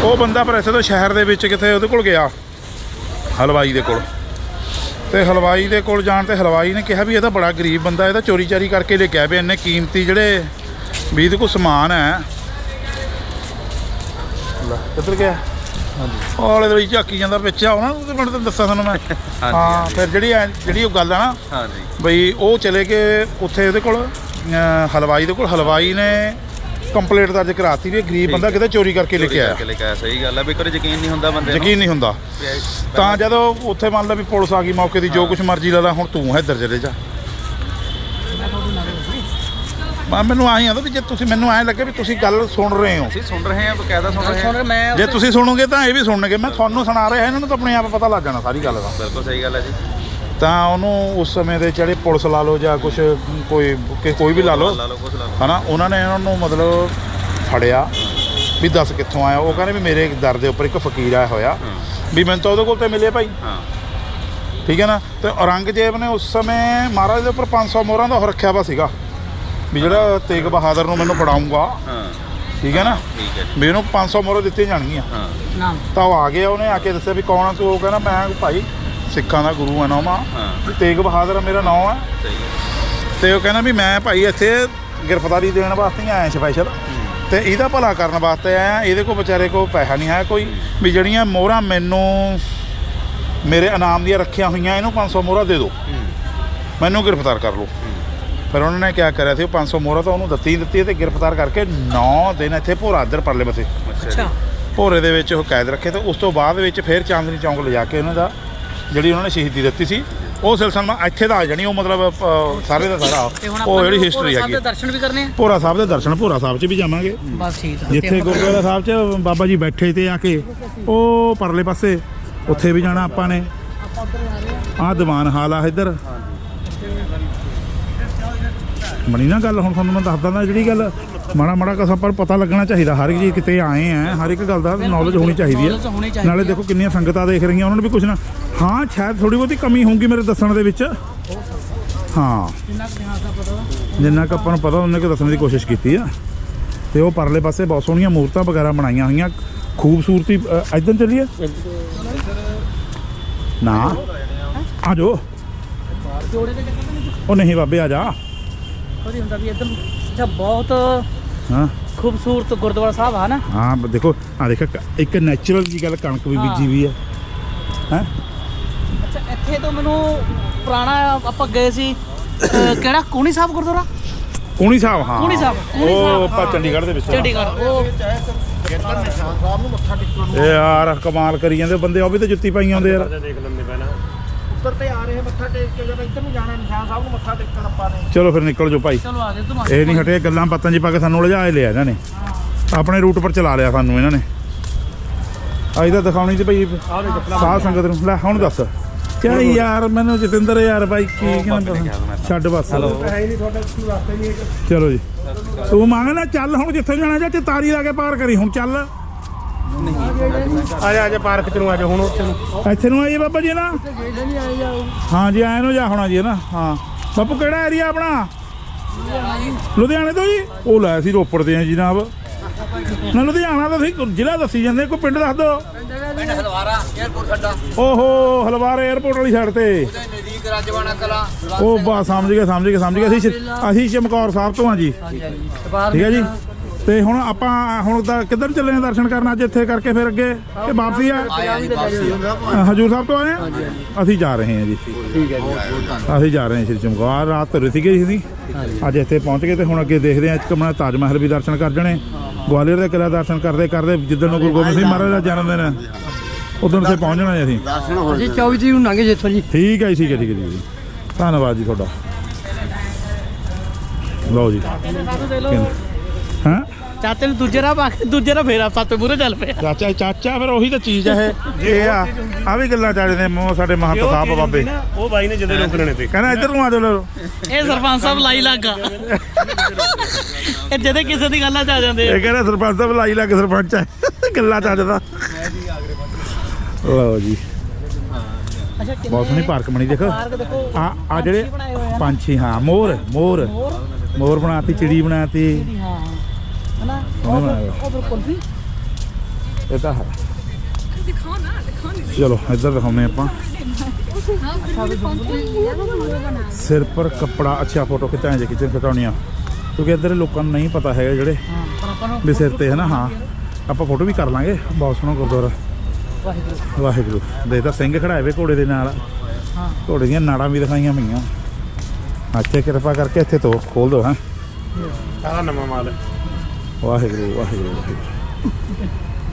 ਉਹ ਬੰਦਾ ਪਰ ਇਸੇ ਤੋਂ ਸ਼ਹਿਰ ਦੇ ਵਿੱਚ ਕਿਤੇ ਉਹਦੇ ਕੋਲ ਗਿਆ, ਹਲਵਾਈ ਦੇ ਕੋਲ। ਤੇ ਹਲਵਾਈ ਦੇ ਕੋਲ ਜਾਣ ਤੇ ਹਲਵਾਈ ਨੇ ਕਿਹਾ ਵੀ ਇਹ ਤਾਂ ਬੜਾ ਗਰੀਬ ਬੰਦਾ ਇਹ ਤਾਂ ਚੋਰੀ ਚਾਰੀ ਕਰਕੇ ਲੈ ਕੇ ਆਇਆ ਵੀ ਇੰਨੇ ਕੀਮਤੀ ਜਿਹੜੇ ਵੀ ਇਹਦੇ ਕੋਲ ਸਮਾਨ ਹੈ। ਲੈ ਕਿੱਧਰ ਗਿਆ? ਹਾਂਜੀ। ਆਲੇ ਦੇ ਵਿੱਚ ਝਾਕੀ ਜਾਂਦਾ ਵਿੱਚ ਆਉਣਾ ਉਹਦੇ ਮੈਨੂੰ ਤਾਂ ਦੱਸਾਂ ਤੁਹਾਨੂੰ ਮੈਂ। ਹਾਂ ਫਿਰ ਜਿਹੜੀ ਐ- ਜਿਹੜੀ ਉਹ ਗੱਲ ਆ ਨਾ ਹਾਂਜੀ। ਬਈ ਉਹ ਚਲੇ ਗਏ ਉੱਥੇ ਉਹਦੇ ਕੋਲ ਹਲਵਾਈ ਦੇ ਕੋਲ ਹਲਵਾਈ ਨੇ ਕੰਪਲੇਂਟ ਦਰਜ ਕਰਾਤੀ ਵੀ ਇਹ ਗਰੀਬ ਬੰਦਾ ਕਿਤੇ ਚੋਰੀ ਕਰਕੇ ਲੈ ਕੇ ਆਇਆ ਲੈ ਕੇ ਆਇਆ ਸਹੀ ਗੱਲ ਹੈ। ਵੀ ਕੋਈ ਯਕੀਨ ਨਹੀਂ ਹੁੰਦਾ ਬੰਦੇ ਨੂੰ। ਯਕੀਨ ਨਹੀਂ ਹੁੰਦਾ। ਤਾਂ ਜਦੋਂ ਉੱਥੇ ਮੰਨ ਲਾ ਵੀ ਪੁਲਿਸ ਆ ਗਈ ਮੌਕੇ ਦੀ ਜੋ ਕੁਝ ਮਰਜ਼ੀ ਲਾ ਲਾ ਹੁਣ ਤੂੰ ਹੈ ਇੱਧਰ ਚਲੇ ਜਾ। ਮੈਂ ਮੈਨੂੰ ਆਈ ਆਦਾ ਵੀ ਜੇ ਤੁਸੀਂ ਮੈਨੂੰ ਐਂ ਲੱਗੇ ਵੀ ਤੁਸੀਂ ਗੱਲ ਸੁਣ ਰਹੇ ਹੋ। ਅਸੀਂ ਸੁਣ ਰਹੇ ਹਾਂ ਬਕਾਇਦਾ ਸੁਣ ਰਹੇ ਹਾਂ। ਮੈਂ ਜੇ ਤੁਸੀਂ ਸੁਣੋਗੇ ਤਾਂ ਇਹ ਵੀ ਸੁਣਨਗੇ। ਮੈਂ ਤੁਹਾਨੂੰ ਸੁਣਾ ਰਿਹਾ ਇਹਨਾਂ ਨੂੰ ਤਾਂ ਆਪਣੇ ਆਪ ਪਤਾ ਲੱਗ ਜਾਣਾ ਸਾਰੀ ਗੱਲ ਦਾ। ਬਿਲਕੁਲ ਸਹੀ ਗੱਲ ਹੈ ਜੀ। ਤਾਂ ਉਹਨੂੰ ਉਸ ਸਮੇਂ ਦੇ ਜਿਹੜੇ ਪੁਲਿਸ ਲਾ ਲਓ ਜਾਂ ਕੁਝ ਕੋਈ ਕਿ ਕੋਈ ਵੀ ਲਾ ਲਓ ਲਾ ਲਓ ਕੁਛ ਲਾ ਲਓ। ਹਨਾ? ਉਹਨਾਂ ਨੇ ਉਹਨਾਂ ਨੂੰ ਮਤਲਬ ਫੜਿਆ ਵੀ ਦੱਸ ਕਿੱਥੋਂ ਆਇਆ। ਉਹ ਕਹਿੰਦੇ ਵੀ ਮੇਰੇ ਦਰ ਦੇ ਉੱਪਰ ਇੱਕ ਫਕੀਰ ਆਇਆ ਹੋਇਆ ਵੀ ਮੈਨੂੰ ਤਾਂ ਉਹਦੇ ਕੋਲ ਤੇ ਮਿਲੇ ਭਾਈ। ਹਾਂ। ਠੀਕ ਹੈ ਨਾ? ਤੇ ਔਰੰਗਜ਼ੇਬ ਨੇ ਉਸ ਸਮੇਂ ਮਹਾਰਾਜ ਦੇ ਉੱਪਰ 500 ਮੋਹਰਾਂ ਦਾ ਉਹ ਰੱਖਿਆ ਵਾ ਸੀਗਾ। ਵੀ ਜਿਹੜਾ ਤੇਗ ਬਹਾਦਰ ਨੂੰ ਮੈਨੂੰ ਫੜਾਊਂਗਾ ਹਾਂ। ਠੀਕ ਹੈ ਨਾ? ਵੀ ਇਹਨੂੰ 500 ਮੋਹਰਾਂ ਦਿੱਤੀਆਂ ਜਾਣਗੀਆਂ। ਹਾਂ। ਤਾਂ ਉਹ ਆ ਗਿਆ ਉਹਨੇ ਆ ਕੇ ਦੱਸਿਆ ਵੀ ਕੌਣ ਆ ਤੂੰ ਉਹ ਕਹਿੰਦਾ ਮੈਂ ਭਾਈ ਸਿੱਖਾਂ ਦਾ ਗੁਰੂ ਆ ਨਾਮਾ ਹਾਂ। ਵੀ ਤੇਗ ਬਹਾਦਰ ਮੇਰਾ ਨਾਮ ਹੈ ਸਹੀ ਹੈ ਤੇ ਉਹ ਕਹਿੰਦਾ ਵੀ ਮੈਂ ਭਾਈ ਇੱਥੇ ਗ੍ਰਿਫਤਾਰੀ ਦੇਣ ਵਾਸਤੇ ਹੀ ਆਇਆ ਸਪੈਸ਼ਲ। ਤੇ ਇਹਦਾ ਭਲਾ ਕਰਨ ਵਾਸਤੇ ਆਇਆ। ਇਹਦੇ ਕੋਲ ਵਿਚਾਰੇ ਕੋਲ ਪੈਸਾ ਨਹੀਂ ਹੈ ਕੋਈ। ਵੀ ਜਿਹੜੀਆਂ ਮੋਹਰਾਂ ਮੈਨੂੰ ਮੇਰੇ ਇਨਾਮ ਦੀਆਂ ਰੱਖੀਆਂ ਹੋਈਆਂ ਇਹਨੂੰ 500 ਮੋਹਰਾਂ ਦੇ ਦਿਓ। ਮੈਨੂੰ ਗ੍ਰਿਫਤਾਰ ਕਰ ਲਓ। ਫਿਰ ਉਹਨਾਂ ਨੇ ਕਿਆ ਕਰਿਆ ਸੀ ਉਹ 500 ਮੋਹਰਾਂ ਤਾਂ ਉਹਨੂੰ ਦਿੱਤੀ ਹੀ ਦਿੱਤੀ ਤੇ ਗ੍ਰਿਫਤਾਰ ਕਰਕੇ 9 ਦਿਨ ਇੱਥੇ ਭੋਰਾ ਇੱਧਰ ਪਰਲੇ ਪਾਸੇ। ਅੱਛਾ। ਭੋਰੇ ਦੇ ਵਿੱਚ ਉਹ ਕੈਦ ਰੱਖੇ ਤੇ ਉਸ ਤੋਂ ਬਾਅਦ ਵਿੱਚ ਫਿਰ ਚਾਂਦਨੀ ਚੌਂਕ ਲਿਜਾ ਕੇ ਉਹਨਾਂ ਦਾ ਜਿਹੜੀ ਉਹਨਾਂ ਨੇ ਸ਼ਹੀਦੀ ਦਿੱਤੀ ਸੀ ਉਹ ਸਿਲਸਿਲਾ ਇੱਥੇ ਦਾ ਆ ਜਾਣੀ ਉਹ ਮਤਲਬ ਅ, ਸਾਰੇ ਦਾ ਸਾਰਾ। ਉਹ ਜਿਹੜੀ ਹਿਸਟਰੀ ਹੈਗੀ ਦੇ ਦਰਸ਼ਨ ਵੀ ਕਰਨੇ ਆ? ਭੋਰਾ ਸਾਹਿਬ ਦੇ ਦਰਸ਼ਨ ਭੋਰਾ ਸਾਹਿਬ 'ਚ ਵੀ ਜਾਵਾਂਗੇ। ਬਸ ਠੀਕ ਆ ਜਿੱਥੇ ਗੁਰਦੁਆਰਾ ਸਾਹਿਬ 'ਚ ਬਾਬਾ ਜੀ ਬੈਠੇ ਤੇ ਆ ਕੇ ਉਹ ਪਰਲੇ ਪਾਸੇ ਉੱਥੇ ਵੀ ਜਾਣਾ ਆਪਾਂ ਨੇ। ਆਹ ਦੀਵਾਨ ਹਾਲ ਆ ਇੱਧਰ। ਬਣੀ ਨਾ ਗੱਲ ਹੁਣ ਤੁਹਾਨੂੰ ਮੈਂ ਦੱਸਦਾ ਨਾ ਜਿਹੜੀ ਗੱਲ ਮਾੜਾ ਮਾੜਾ ਕਸਾ ਪਰ ਪਤਾ ਲੱਗਣਾ ਚਾਹੀਦਾ ਹਰ ਇੱਕ ਚੀਜ਼ ਕਿਤੇ ਆਏ ਆ ਹਰ ਇੱਕ ਗੱਲ ਦਾ ਨੌਲੇਜ ਹੋਣੀ ਚਾਹੀਦੀ knowledge ਹੋਣੀ ਹੈ ਚਾਹੀਦੀ ਨਾਲੇ। ਦੇਖੋ ਕਿੰਨੀਆਂ ਸੰਗਤਾਂ ਦੇਖ ਰਹੀਆਂ ਉਹਨਾਂ ਨੂੰ ਵੀ ਕੁਛ ਨਾ ਹਾਂ ਸ਼ਾਇਦ ਥੋੜੀ ਬਹੁਤੀ ਕਮੀ ਹੋਊਗੀ ਮੇਰੇ ਦੱਸਣ ਦੇ ਵਿੱਚ। ਹਾਂ। ਜਿੰਨਾ ਕੁ ਇਤਿਹਾਸ ਦਾ ਪਤਾ ਵਾ। ਜਿੰਨਾ ਕੁ ਆਪਾਂ ਨੂੰ ਪਤਾ ਉਹਨੇ ਕਿ ਦੱਸਣ ਦੀ ਕੋਸ਼ਿਸ਼ ਕੀਤੀ ਆ। ਤੇ ਉਹ ਪਰਲੇ ਪਾਸੇ ਬਹੁਤ ਸੋਹਣੀਆਂ ਮੂਰਤਾਂ ਵਗੈਰਾ ਬਣਾਈਆਂ ਹੋਈਆਂ। ਖੂਬਸੂਰਤੀ ਅ, ਇੱਧਰ ਚੱਲੀਏ। ਨਾ। ਆ ਜਾਓ। ਜੋੜੇ ਦੇ ਚੱਕਰ ਤਾਂ ਨਹੀਂ ਉਹ ਨਹੀਂ ਬਾਬੇ ਆ ਜਾ। ਉਹਦੀ ਹੁੰਦਾ ਵੀ ਇੱਧਰ। ਅੱਛਾ ਬਹੁਤ ਹਾਂ। ਖੂਬਸੂਰਤ ਗੁਰਦੁਆਰਾ ਸਾਹਿਬ ਆ ਨਾ। ਹਾਂ ਬ- ਦੇਖੋ ਆ ਦੇਖ ਇੱਕ ਨੈਚੁਰਲ ਜੀ ਗੱਲ ਕਣਕ ਵੀ ਬੀਜੀ ਵੀ ਹੈ ਹੈ? ਇੱਥੇ ਤੋਂ ਮੈਨੂੰ ਪੁਰਾਣਾ ਆਪਾਂ ਗਏ ਸੀ ਅਹ, ਕਿਹੜਾ? ਕੋਣੀ ਸਾਹਿਬ ਗੁਰਦੁਆਰਾ? ਕੋਣੀ ਸਾਹਿਬ ਹਾਂ। ਕੋਣੀ ਸਾਹਿਬ, ਕੋਣੀ ਉਹ ਆਪਾਂ ਚੰਡੀਗੜ੍ਹ ਦੇ ਵਿੱਚ ਆ। ਚੰਡੀਗੜ੍ਹ ਉਹ ਇਹ ਯਾਰ ਕਮਾਲ ਕਰੀ ਜਾਂਦੇ ਬੰਦੇ ਉਹ ਵੀ ਤੇ ਜੁੱਤੀ ਪਾਈ ਆਉਂਦੇ ਯਾਰ। ਦੇਖ ਲੈਂਦੇ ਪਹਿਲਾਂ। ਉੱਤਰ ਤੇ ਆ ਰਹੇ ਮੱਥਾ ਟੇਕ ਕੇ ਜਦੋਂ ਇੱਧਰ ਨੂੰ ਜਾਣਾ ਨਿਸ਼ਾਨ ਸਾਹਿਬ ਨੂੰ ਮੱਥਾ ਟੇਕਣ ਆਪਾਂ ਨੇ। ਚਲੋ ਫਿਰ ਨਿਕਲ ਜਾਓ ਭਾਈ। ਚਲੋ ਆ ਗਏ ਤੁਮ ਇਹ ਨਹੀਂ ਹਟੇ ਗੱਲਾਂ ਬਾਤਾਂ ਜੀ ਪਾ ਕੇ ਸਾਨੂੰ ਲਿਜਾ ਲਿਆ ਇਹਨਾਂ ਨੇ। ਆਪਣੇ ਰੂਟ ਪਰ ਚਲਾ ਲਿਆ ਸਾਨੂੰ ਇਹਨਾਂ ਨੇ। ਅੱਜ ਤਾਂ ਦਿਖਾਉਣੀ ਤੇ ਭਾਈ। ਸਾਧ ਸੰਗਤ ਨੂੰ। ਲੈ ਹੁਣ ਦੱਸ। ਕਿਆ ਯਾਰ ਮੈਨੂੰ ਜਤਿੰਦਰ ਯਾਰ ਬਾਈ ਕੀ ਕਹਿੰਦਾ ਛੱਡ ਬਸ। ਹੈ ਨਹੀਂ ਤੁਹਾਡਾ ਕੀ ਵਾਸਤੇ ਨਹੀਂ ਚਲੋ ਜੀ। ਤੂੰ ਮੰਗ ਨਾ ਚੱਲ ਹੁਣ ਜਿੱਥੇ ਜਾਣਾ ਜਾਂ ਤੇ ਤਾਰੀ ਲਾ ਕੇ ਪਾਰ ਕਰੀ ਹੁਣ ਚੱਲ। ਆ ਜਾ ਆ ਜਾ ਪਾਰਕ ਚ ਨੂੰ ਆ ਜਾ ਹੁਣ ਉੱਥੇ ਨੂੰ। ਇੱਥੇ ਨੂੰ ਆਈਏ ਬਾਬਾ ਜੀ ਨਾ? ਹਾਂ ਜੀ ਆਏ ਨੂੰ ਜਾ ਹੋਣਾ ਜੀ ਨਾ? ਹਾਂ। ਬਾਪੂ ਕਿਹੜਾ ਏਰੀਆ ਆਪਣਾ? ਲੁਧਿਆਣੇ ਤੋਂ ਜੀ? ਉਹ ਲੈ ਸੀ ਰੋਪੜ ਦੇ ਆ ਜੀ ਜਨਾਬ। ਨਾ ਲੁਧਿਆਣਾ ਤਾਂ ਤੁਸੀਂ ਜ਼ਿਲ੍ਹਾ ਦੱਸੀ ਜਾਂਦੇ ਕੋਈ ਪਿੰਡ ਦੱਸ ਦਿਓ। ਪਿੰਡ ਹਲਵਾਰਾ 에어ਪੋਰਟ ਵਾਲੀ ਸਾਈਡ ਤੇ। ਉਹ ਬਾ ਸਮਝ ਗਿਆ ਸਮਝ ਗਿਆ ਸਮਝ ਗਿਆ ਅਸੀਂ ਅਸੀਂ ਚਮਕੌਰ ਸਾਹਿਬ ਤੋਂ ਆ ਜੀ। ਠੀਕ ਹੈ ਜੀ। ਤੇ ਹੁਣ ਆਪਾਂ ਹੁਣ ਤਾਂ ਕਿੱਧਰ ਚੱਲੇ ਆ ਦਰਸ਼ਨ ਕਰਨ ਅੱਜ ਇੱਥੇ ਕਰਕੇ ਫਿਰ ਅੱਗੇ? ਤੇ ਵਾਪਸੀ ਆ? ਆਇਆ ਜੀ ਵਾਪਸੀ ਹਜੂਰ ਸਾਹਿਬ ਤੋਂ ਆਏ ਆ? ਅਸੀਂ ਜਾ ਰਹੇ ਹਾਂ ਜੀ। ਠੀਕ ਹੈ ਜੀ। ਅਸੀਂ ਜਾ ਰਹੇ ਹਾਂ ਸ਼੍ਰੀ ਚਮਕੌਰ। ਰਾਤ ਤੁਰੇ ਸੀਗੇ ਜੀ ਅਸੀਂ। ਅੱਜ ਇੱਥੇ ਪਹੁੰਚ ਗਏ ਤੇ ਹੁਣ ਅੱਗੇ ਦੇਖਦੇ ਹਾਂ ਇੱਕ ਮਣਾ ਤਾਜ ਮਹਿਲ ਵੀ ਦਰਸ਼ਨ ਕਰ ਜਣੇ। ਗਵਾਲੀਅਰ ਦਾ ਕਿਲ੍ਹਾ ਦਰਸ਼ਨ ਕਰਦੇ ਕਰਦੇ ਜਿੱਦਣ ਨੂੰ ਗੁਰੂ ਗੋਬਿੰਦ ਸਿੰਘ ਮਹਾਰਾਜ ਦਾ ਜਨਮ ਦਿਨ ਹੈ ਉਦੋਂ ਉੱਥੇ ਪਹੁੰਚ ਜਾਣਾ ਜੀ ਅਸੀਂ। ਦਰਸ਼ਨ ਹੋ ਅਸੀਂ 24 ਤਰੀਕ ਨੂੰ ਲੰਘੇ ਜਿੱਥੋਂ ਜੀ। ਠੀਕ ਹੈ ਜੀ ਠੀਕ ਹੈ ਠੀਕ ਹੈ ਜੀ ਧੰਨਵਾਦ ਜੀ ਤੁਹਾਡਾ। ਲਓ ਜੀ। ਸਾਨੂੰ ਦੇ ਲੋ ਹਾਂ? ਚਾਚੇ ਨੂੰ ਦੂਜੇ ਰਾਹ ਪਾ ਕੇ ਦੂਜੇ ਰਾਹ ਫੇਰ ਆਪਾਂ ਤੇ ਮੂਰੇ ਚੱਲ ਪਿਆ। ਚਾਚਾ ਚਾਚਾ ਫਿਰ ਉਹੀ ਤਾਂ ਚੀਜ਼ ਹੈ ਇਹ। ਆ ਆ ਵੀ ਗੱਲਾਂ ਚੱਲਦੇ ਮੂੰਹ ਸਾਡੇ ਮਹੰਤ ਸਾਹਿਬ ਬਾਬੇ। ਉਹ ਬਾਈ ਨੇ ਜਦੋਂ ਰੋਕਣੇ ਨੇ ਤੇ। ਕਹਿੰਦਾ ਇੱਧਰ ਨੂੰ ਆ ਜਾਓ ਲੋ ਇਹ ਸਰਪੰਚ ਸਾਹਿਬ ਲਾਈ ਲੱਗਾ ਇਹ ਜਦੇ ਕਿਸੇ ਦੀ ਗੱਲਾਂ ਚ ਆ ਜਾਂਦੇ ਆ। ਇਹ ਕਹਿੰਦਾ ਸਰਪੰਚ ਸਾਹਿਬ ਲਾਈ ਲੱਗ ਸਰਪੰਚ ਹੈ ਗੱਲਾਂ ਚੱਲਦਾ ਲਓ ਜੀ। ਅੱਛਾ ਬਹੁਤ ਸੋਹਣੀ ਪਾਰਕ ਬਣੀ ਦੇਖੋ। ਪਾਰਕ ਦੇਖੋ ਆ ਆ ਜਿਹੜੇ ਆ। ਪੰਛੀ ਹਾਂ ਮੋਰ ਮੋਰ। ਮੋਰ ਬਣਾਤੀ ਚਿੜੀ ਬਣਾਤੀ। ਹਾਂ। ਹਨਾ? ਸੋਹਣਾ ਬਣਾਇਆ। ਹੋਇਆ। ਉਹ ਬਿਲਕੁਲ ਵੀ ਇਹ ਤਾਂ ਹੈ। ਚਲੋ ਇੱਧਰ ਦਿਖਾਉਂਦੇ ਆਪਾਂ। ਸਿਰ ਪਰ ਕੱਪੜਾ ਅੱਛਾ ਫੋਟੋ ਖਿਚਾਏ ਜੇ ਕਿਚਨ ਖਿਚਾਉਣੀਆਂ। ਕਿਉਂਕਿ ਇੱਧਰ ਲੋਕਾਂ ਨੂੰ ਨਹੀਂ ਪਤਾ ਹੈਗਾ ਜਿਹੜੇ ਹਾਂ ਪਰ ਆਪਾਂ ਨੂੰ ਵੀ ਸਿਰ ਤੇ ਹੈ ਨਾ ਹਾਂ। ਆਪਾਂ ਫੋਟੋ ਵੀ ਕਰ ਲਾਂਗੇ। ਬਹੁਤ ਸੋਹਣਾ ਗੁਰਦੁਆਰਾ। ਵਾਹਿਗੁਰੂ। ਵਾਹਿਗੁਰੂ। ਦੇਖ ਤਾਂ ਸਿੰਘ ਖੜਾਏ ਵੇ ਘੋੜੇ ਦੇ ਨਾਲ। ਹਾਂ। ਘੋੜੇ ਦੀਆਂ ਨਾੜਾਂ ਵੀ ਦਿਖਾਈਆਂ ਪਈਆਂ। ਅੱਛੇ ਕਿਰਪਾ ਕਰਕੇ ਇੱਥੇ ਤੋਂ ਖੋਲ ਦੋ ਹਾਂ। ਸਾਰਾ ਨਵਾਂ ਮਾਲ ਹੈ। ਵਾਹਿਗੁਰੂ ਵਾਹਿਗੁਰੂ ਵਾਹਿਗੁਰੂ।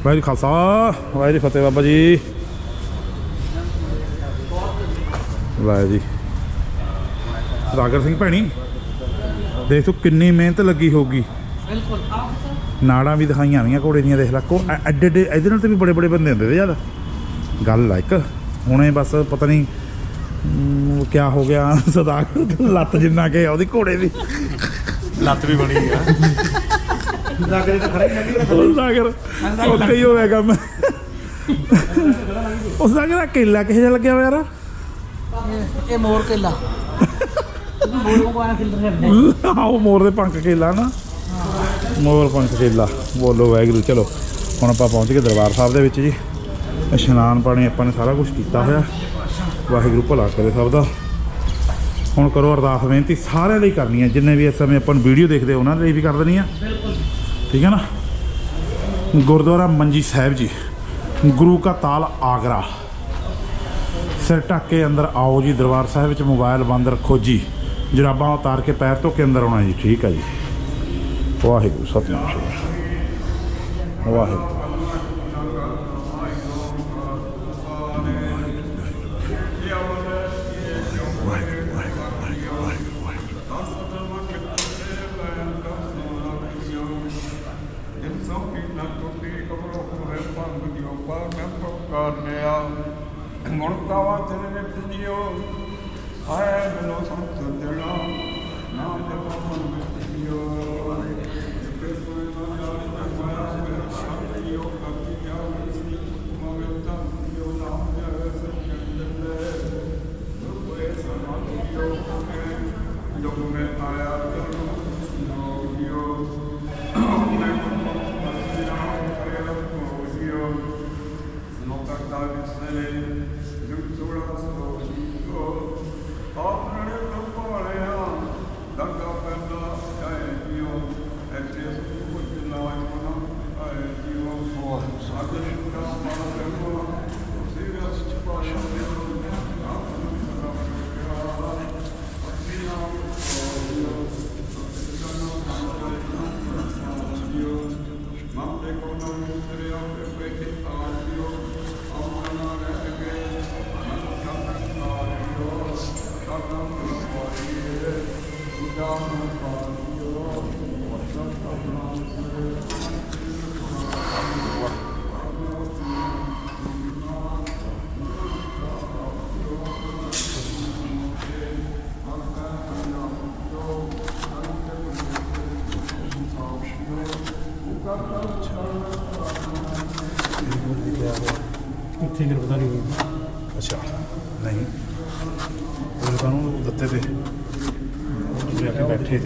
ਵਾਹਿਗੁਰੂ ਖਾਲਸਾ ਵਾਹਿਗੁਰੂ ਫਤਿਹ ਬਾਬਾ ਜੀ। ਵਾਹਿ ਜੀ। ਰਾਗਰ ਸਿੰਘ ਭੈਣੀ ਦੇਖ ਤੂੰ ਕਿੰਨੀ ਮਿਹਨਤ ਲੱਗੀ ਹੋਊਗੀ। ਬਿਲਕੁਲ। ਨਾੜਾਂ ਵੀ ਦਿਖਾਈਆਂ ਹੋਈਆਂ ਘੋੜੇ ਦੀਆਂ ਦੇਖ ਲੈ ਕੋ ਐ- ਐਡੇ ਐਡੇ ਇਹਦੇ ਨਾਲ ਤੇ ਵੀ ਬੜੇ ਬੜੇ ਬੰਦੇ ਹੁੰਦੇ ਤੇ ਯਾਰ। ਗੱਲ ਆ ਇੱਕ ਹੁਣੇ ਬਸ ਪਤਾ ਨਹੀਂ ਕੀ ਹੋ ਗਿਆ ਸਦਾਗਰ ਦੀ ਲੱਤ ਜਿੰਨਾ ਕਿ ਉਹਦੀ ਘੋੜੇ ਦੀ। ਲੱਤ ਵੀ ਬਣੀ ਆ। ਉਹ ਸਾਗਰ ਉਹ ਕਈ ਹੋਇਆ ਕੰਮ। ਉਸ ਦਾ ਕਿਹੜਾ ਕੇਲਾ ਕਿਸੇ ਜਿਹਾ ਲੱਗਿਆ ਹੋਇਆ ਯਾਰ? ਇਹ- ਮੋਰ ਕੇਲਾ। ਮੋਰ ਨੂੰ ਆਇਆ ਫਿਲਟਰ ਕਰਦੇ ਆਹ ਉਹ ਮੋਰ ਦੇ ਪੰਖ ਕੇਲਾ ਨਾ। ਮੋਰ ਪੰਖ ਕੇਲਾ। ਬੋਲੋ ਵਾਹਿਗੁਰੂ ਚਲੋ। ਹੁਣ ਆਪਾਂ ਪਹੁੰਚ ਗਏ ਦਰਬਾਰ ਸਾਹਿਬ ਦੇ ਵਿੱਚ ਜੀ। ਇਸ਼ਨਾਨ ਪਾਣੀ ਆਪਾਂ ਨੇ ਸਾਰਾ ਕੁਝ ਕੀਤਾ ਹੋਇਆ। ਵਾਹਿਗੁਰੂ ਭਲਾ ਕਰੇ ਸਭ ਦਾ। ਹੁਣ ਕਰੋ ਅਰਦਾਸ ਬੇਨਤੀ ਸਾਰਿਆਂ ਲਈ ਕਰਨੀ ਹੈ। ਜਿੰਨੇ ਵੀ ਇਸ ਸਮੇਂ ਆਪਾਂ ਨੂੰ ਵੀਡੀਓ ਦੇਖਦੇ ਉਹਨਾਂ ਲਈ ਵੀ ਕਰ ਦੇਣੀ ਆ। ਠੀਕ ਹੈ ਨਾ? ਗੁਰਦੁਆਰਾ ਮੰਜੀ ਸਾਹਿਬ ਜੀ, ਗੁਰੂ ਕਾ ਤਾਲ ਆਗਰਾ। ਸਿਰ ਢੱਕ ਕੇ ਅੰਦਰ ਆਓ ਜੀ, ਦਰਬਾਰ ਸਾਹਿਬ ਵਿੱਚ ਮੋਬਾਈਲ ਬੰਦ ਰੱਖੋ ਜੀ। ਜਰਾਬਾਂ ਉਤਾਰ ਕੇ ਪੈਰ ਧੋ ਕੇ ਅੰਦਰ ਆਉਣਾ ਜੀ, ਠੀਕ ਹੈ ਜੀ। ਵਾਹਿਗੁਰੂ, ਸਤਿਨਾਮ। ਸ੍ਰੀ ਵਾਹਿਗੁਰੂ।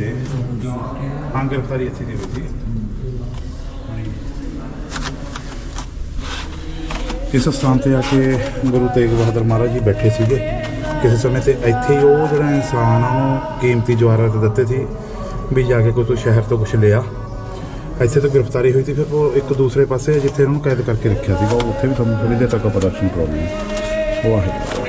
ਤੇ ਹਾਂ ਗ੍ਰਿਫਤਾਰੀ ਇੱਥੇ ਦੀ ਹੋਈ ਇਸ ਸਥਾਨ ਤੇ ਆ ਕੇ ਗੁਰੂ ਤੇਗ ਬਹਾਦਰ ਮਹਾਰਾਜ ਜੀ ਬੈਠੇ ਸੀਗੇ। ਕਿਸੇ ਸਮੇਂ ਤੇ ਇੱਥੇ ਹੀ ਉਹ ਜਿਹੜਾ ਇਨਸਾਨ ਆ ਉਹ ਕੀਮਤੀ ਜਵਾਹਰਾਤ ਦਿੱਤੇ ਸੀ ਵੀ ਜਾ ਕੇ ਕੋਈ ਸ਼ਹਿਰ ਤੋਂ ਕੁਝ ਲਿਆ। ਇੱਥੇ ਤੋਂ ਗ੍ਰਿਫਤਾਰੀ ਹੋਈ ਸੀ, ਫਿਰ ਉਹ ਇੱਕ ਦੂਸਰੇ ਪਾਸੇ ਜਿੱਥੇ ਉਹਨੂੰ ਕੈਦ ਕਰਕੇ ਰੱਖਿਆ ਸੀਗਾ। ਉੱਥੇ ਵੀ ਤੁਹਾਨੂੰ ਥੋੜੀ ਦੇਰ ਤੱਕ ਪ੍ਰਦਰਸ਼ਨ ਕਰਾਉਣੀ ਹੈ। ਉਹ ਆਹੇ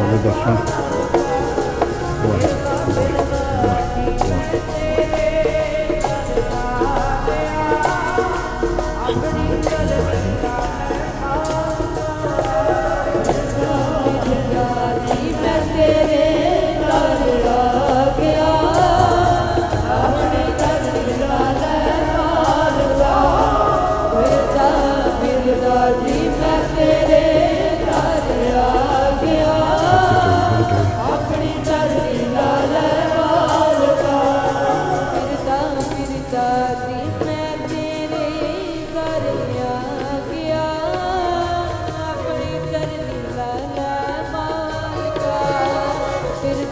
我的宝贝儿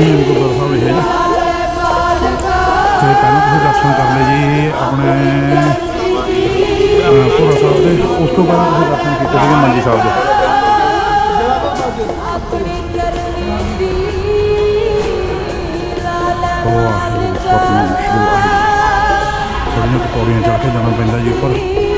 ਮੇਨ ਗੁਰਦੁਆਰਾ ਸਾਹਿਬ ਇਹ ਤੇ ਪਹਿਲਾਂ ਤੁਸੀਂ ਦਰਸ਼ਨ ਕਰ ਲਏ ਜੀ ਆਪਣੇ ਪੂਰਾ ਸਾਹਿਬ ਦੇ। ਉਸ ਤੋਂ ਬਾਅਦ ਤੁਸੀਂ ਦਰਸ਼ਨ ਕੀਤੇ ਜੀ ਮੰਜੀ ਸਾਹਿਬ ਦੇ। ਵਾਹ ਪਤਨੀ ਸ਼ੁਰੂ ਆ ਥੋੜੀਆਂ ਪੌੜੀਆਂ ਚੜ੍ਹ ਕੇ ਜਾਣਾ ਪੈਂਦਾ ਜੀ ਉੱਪਰ।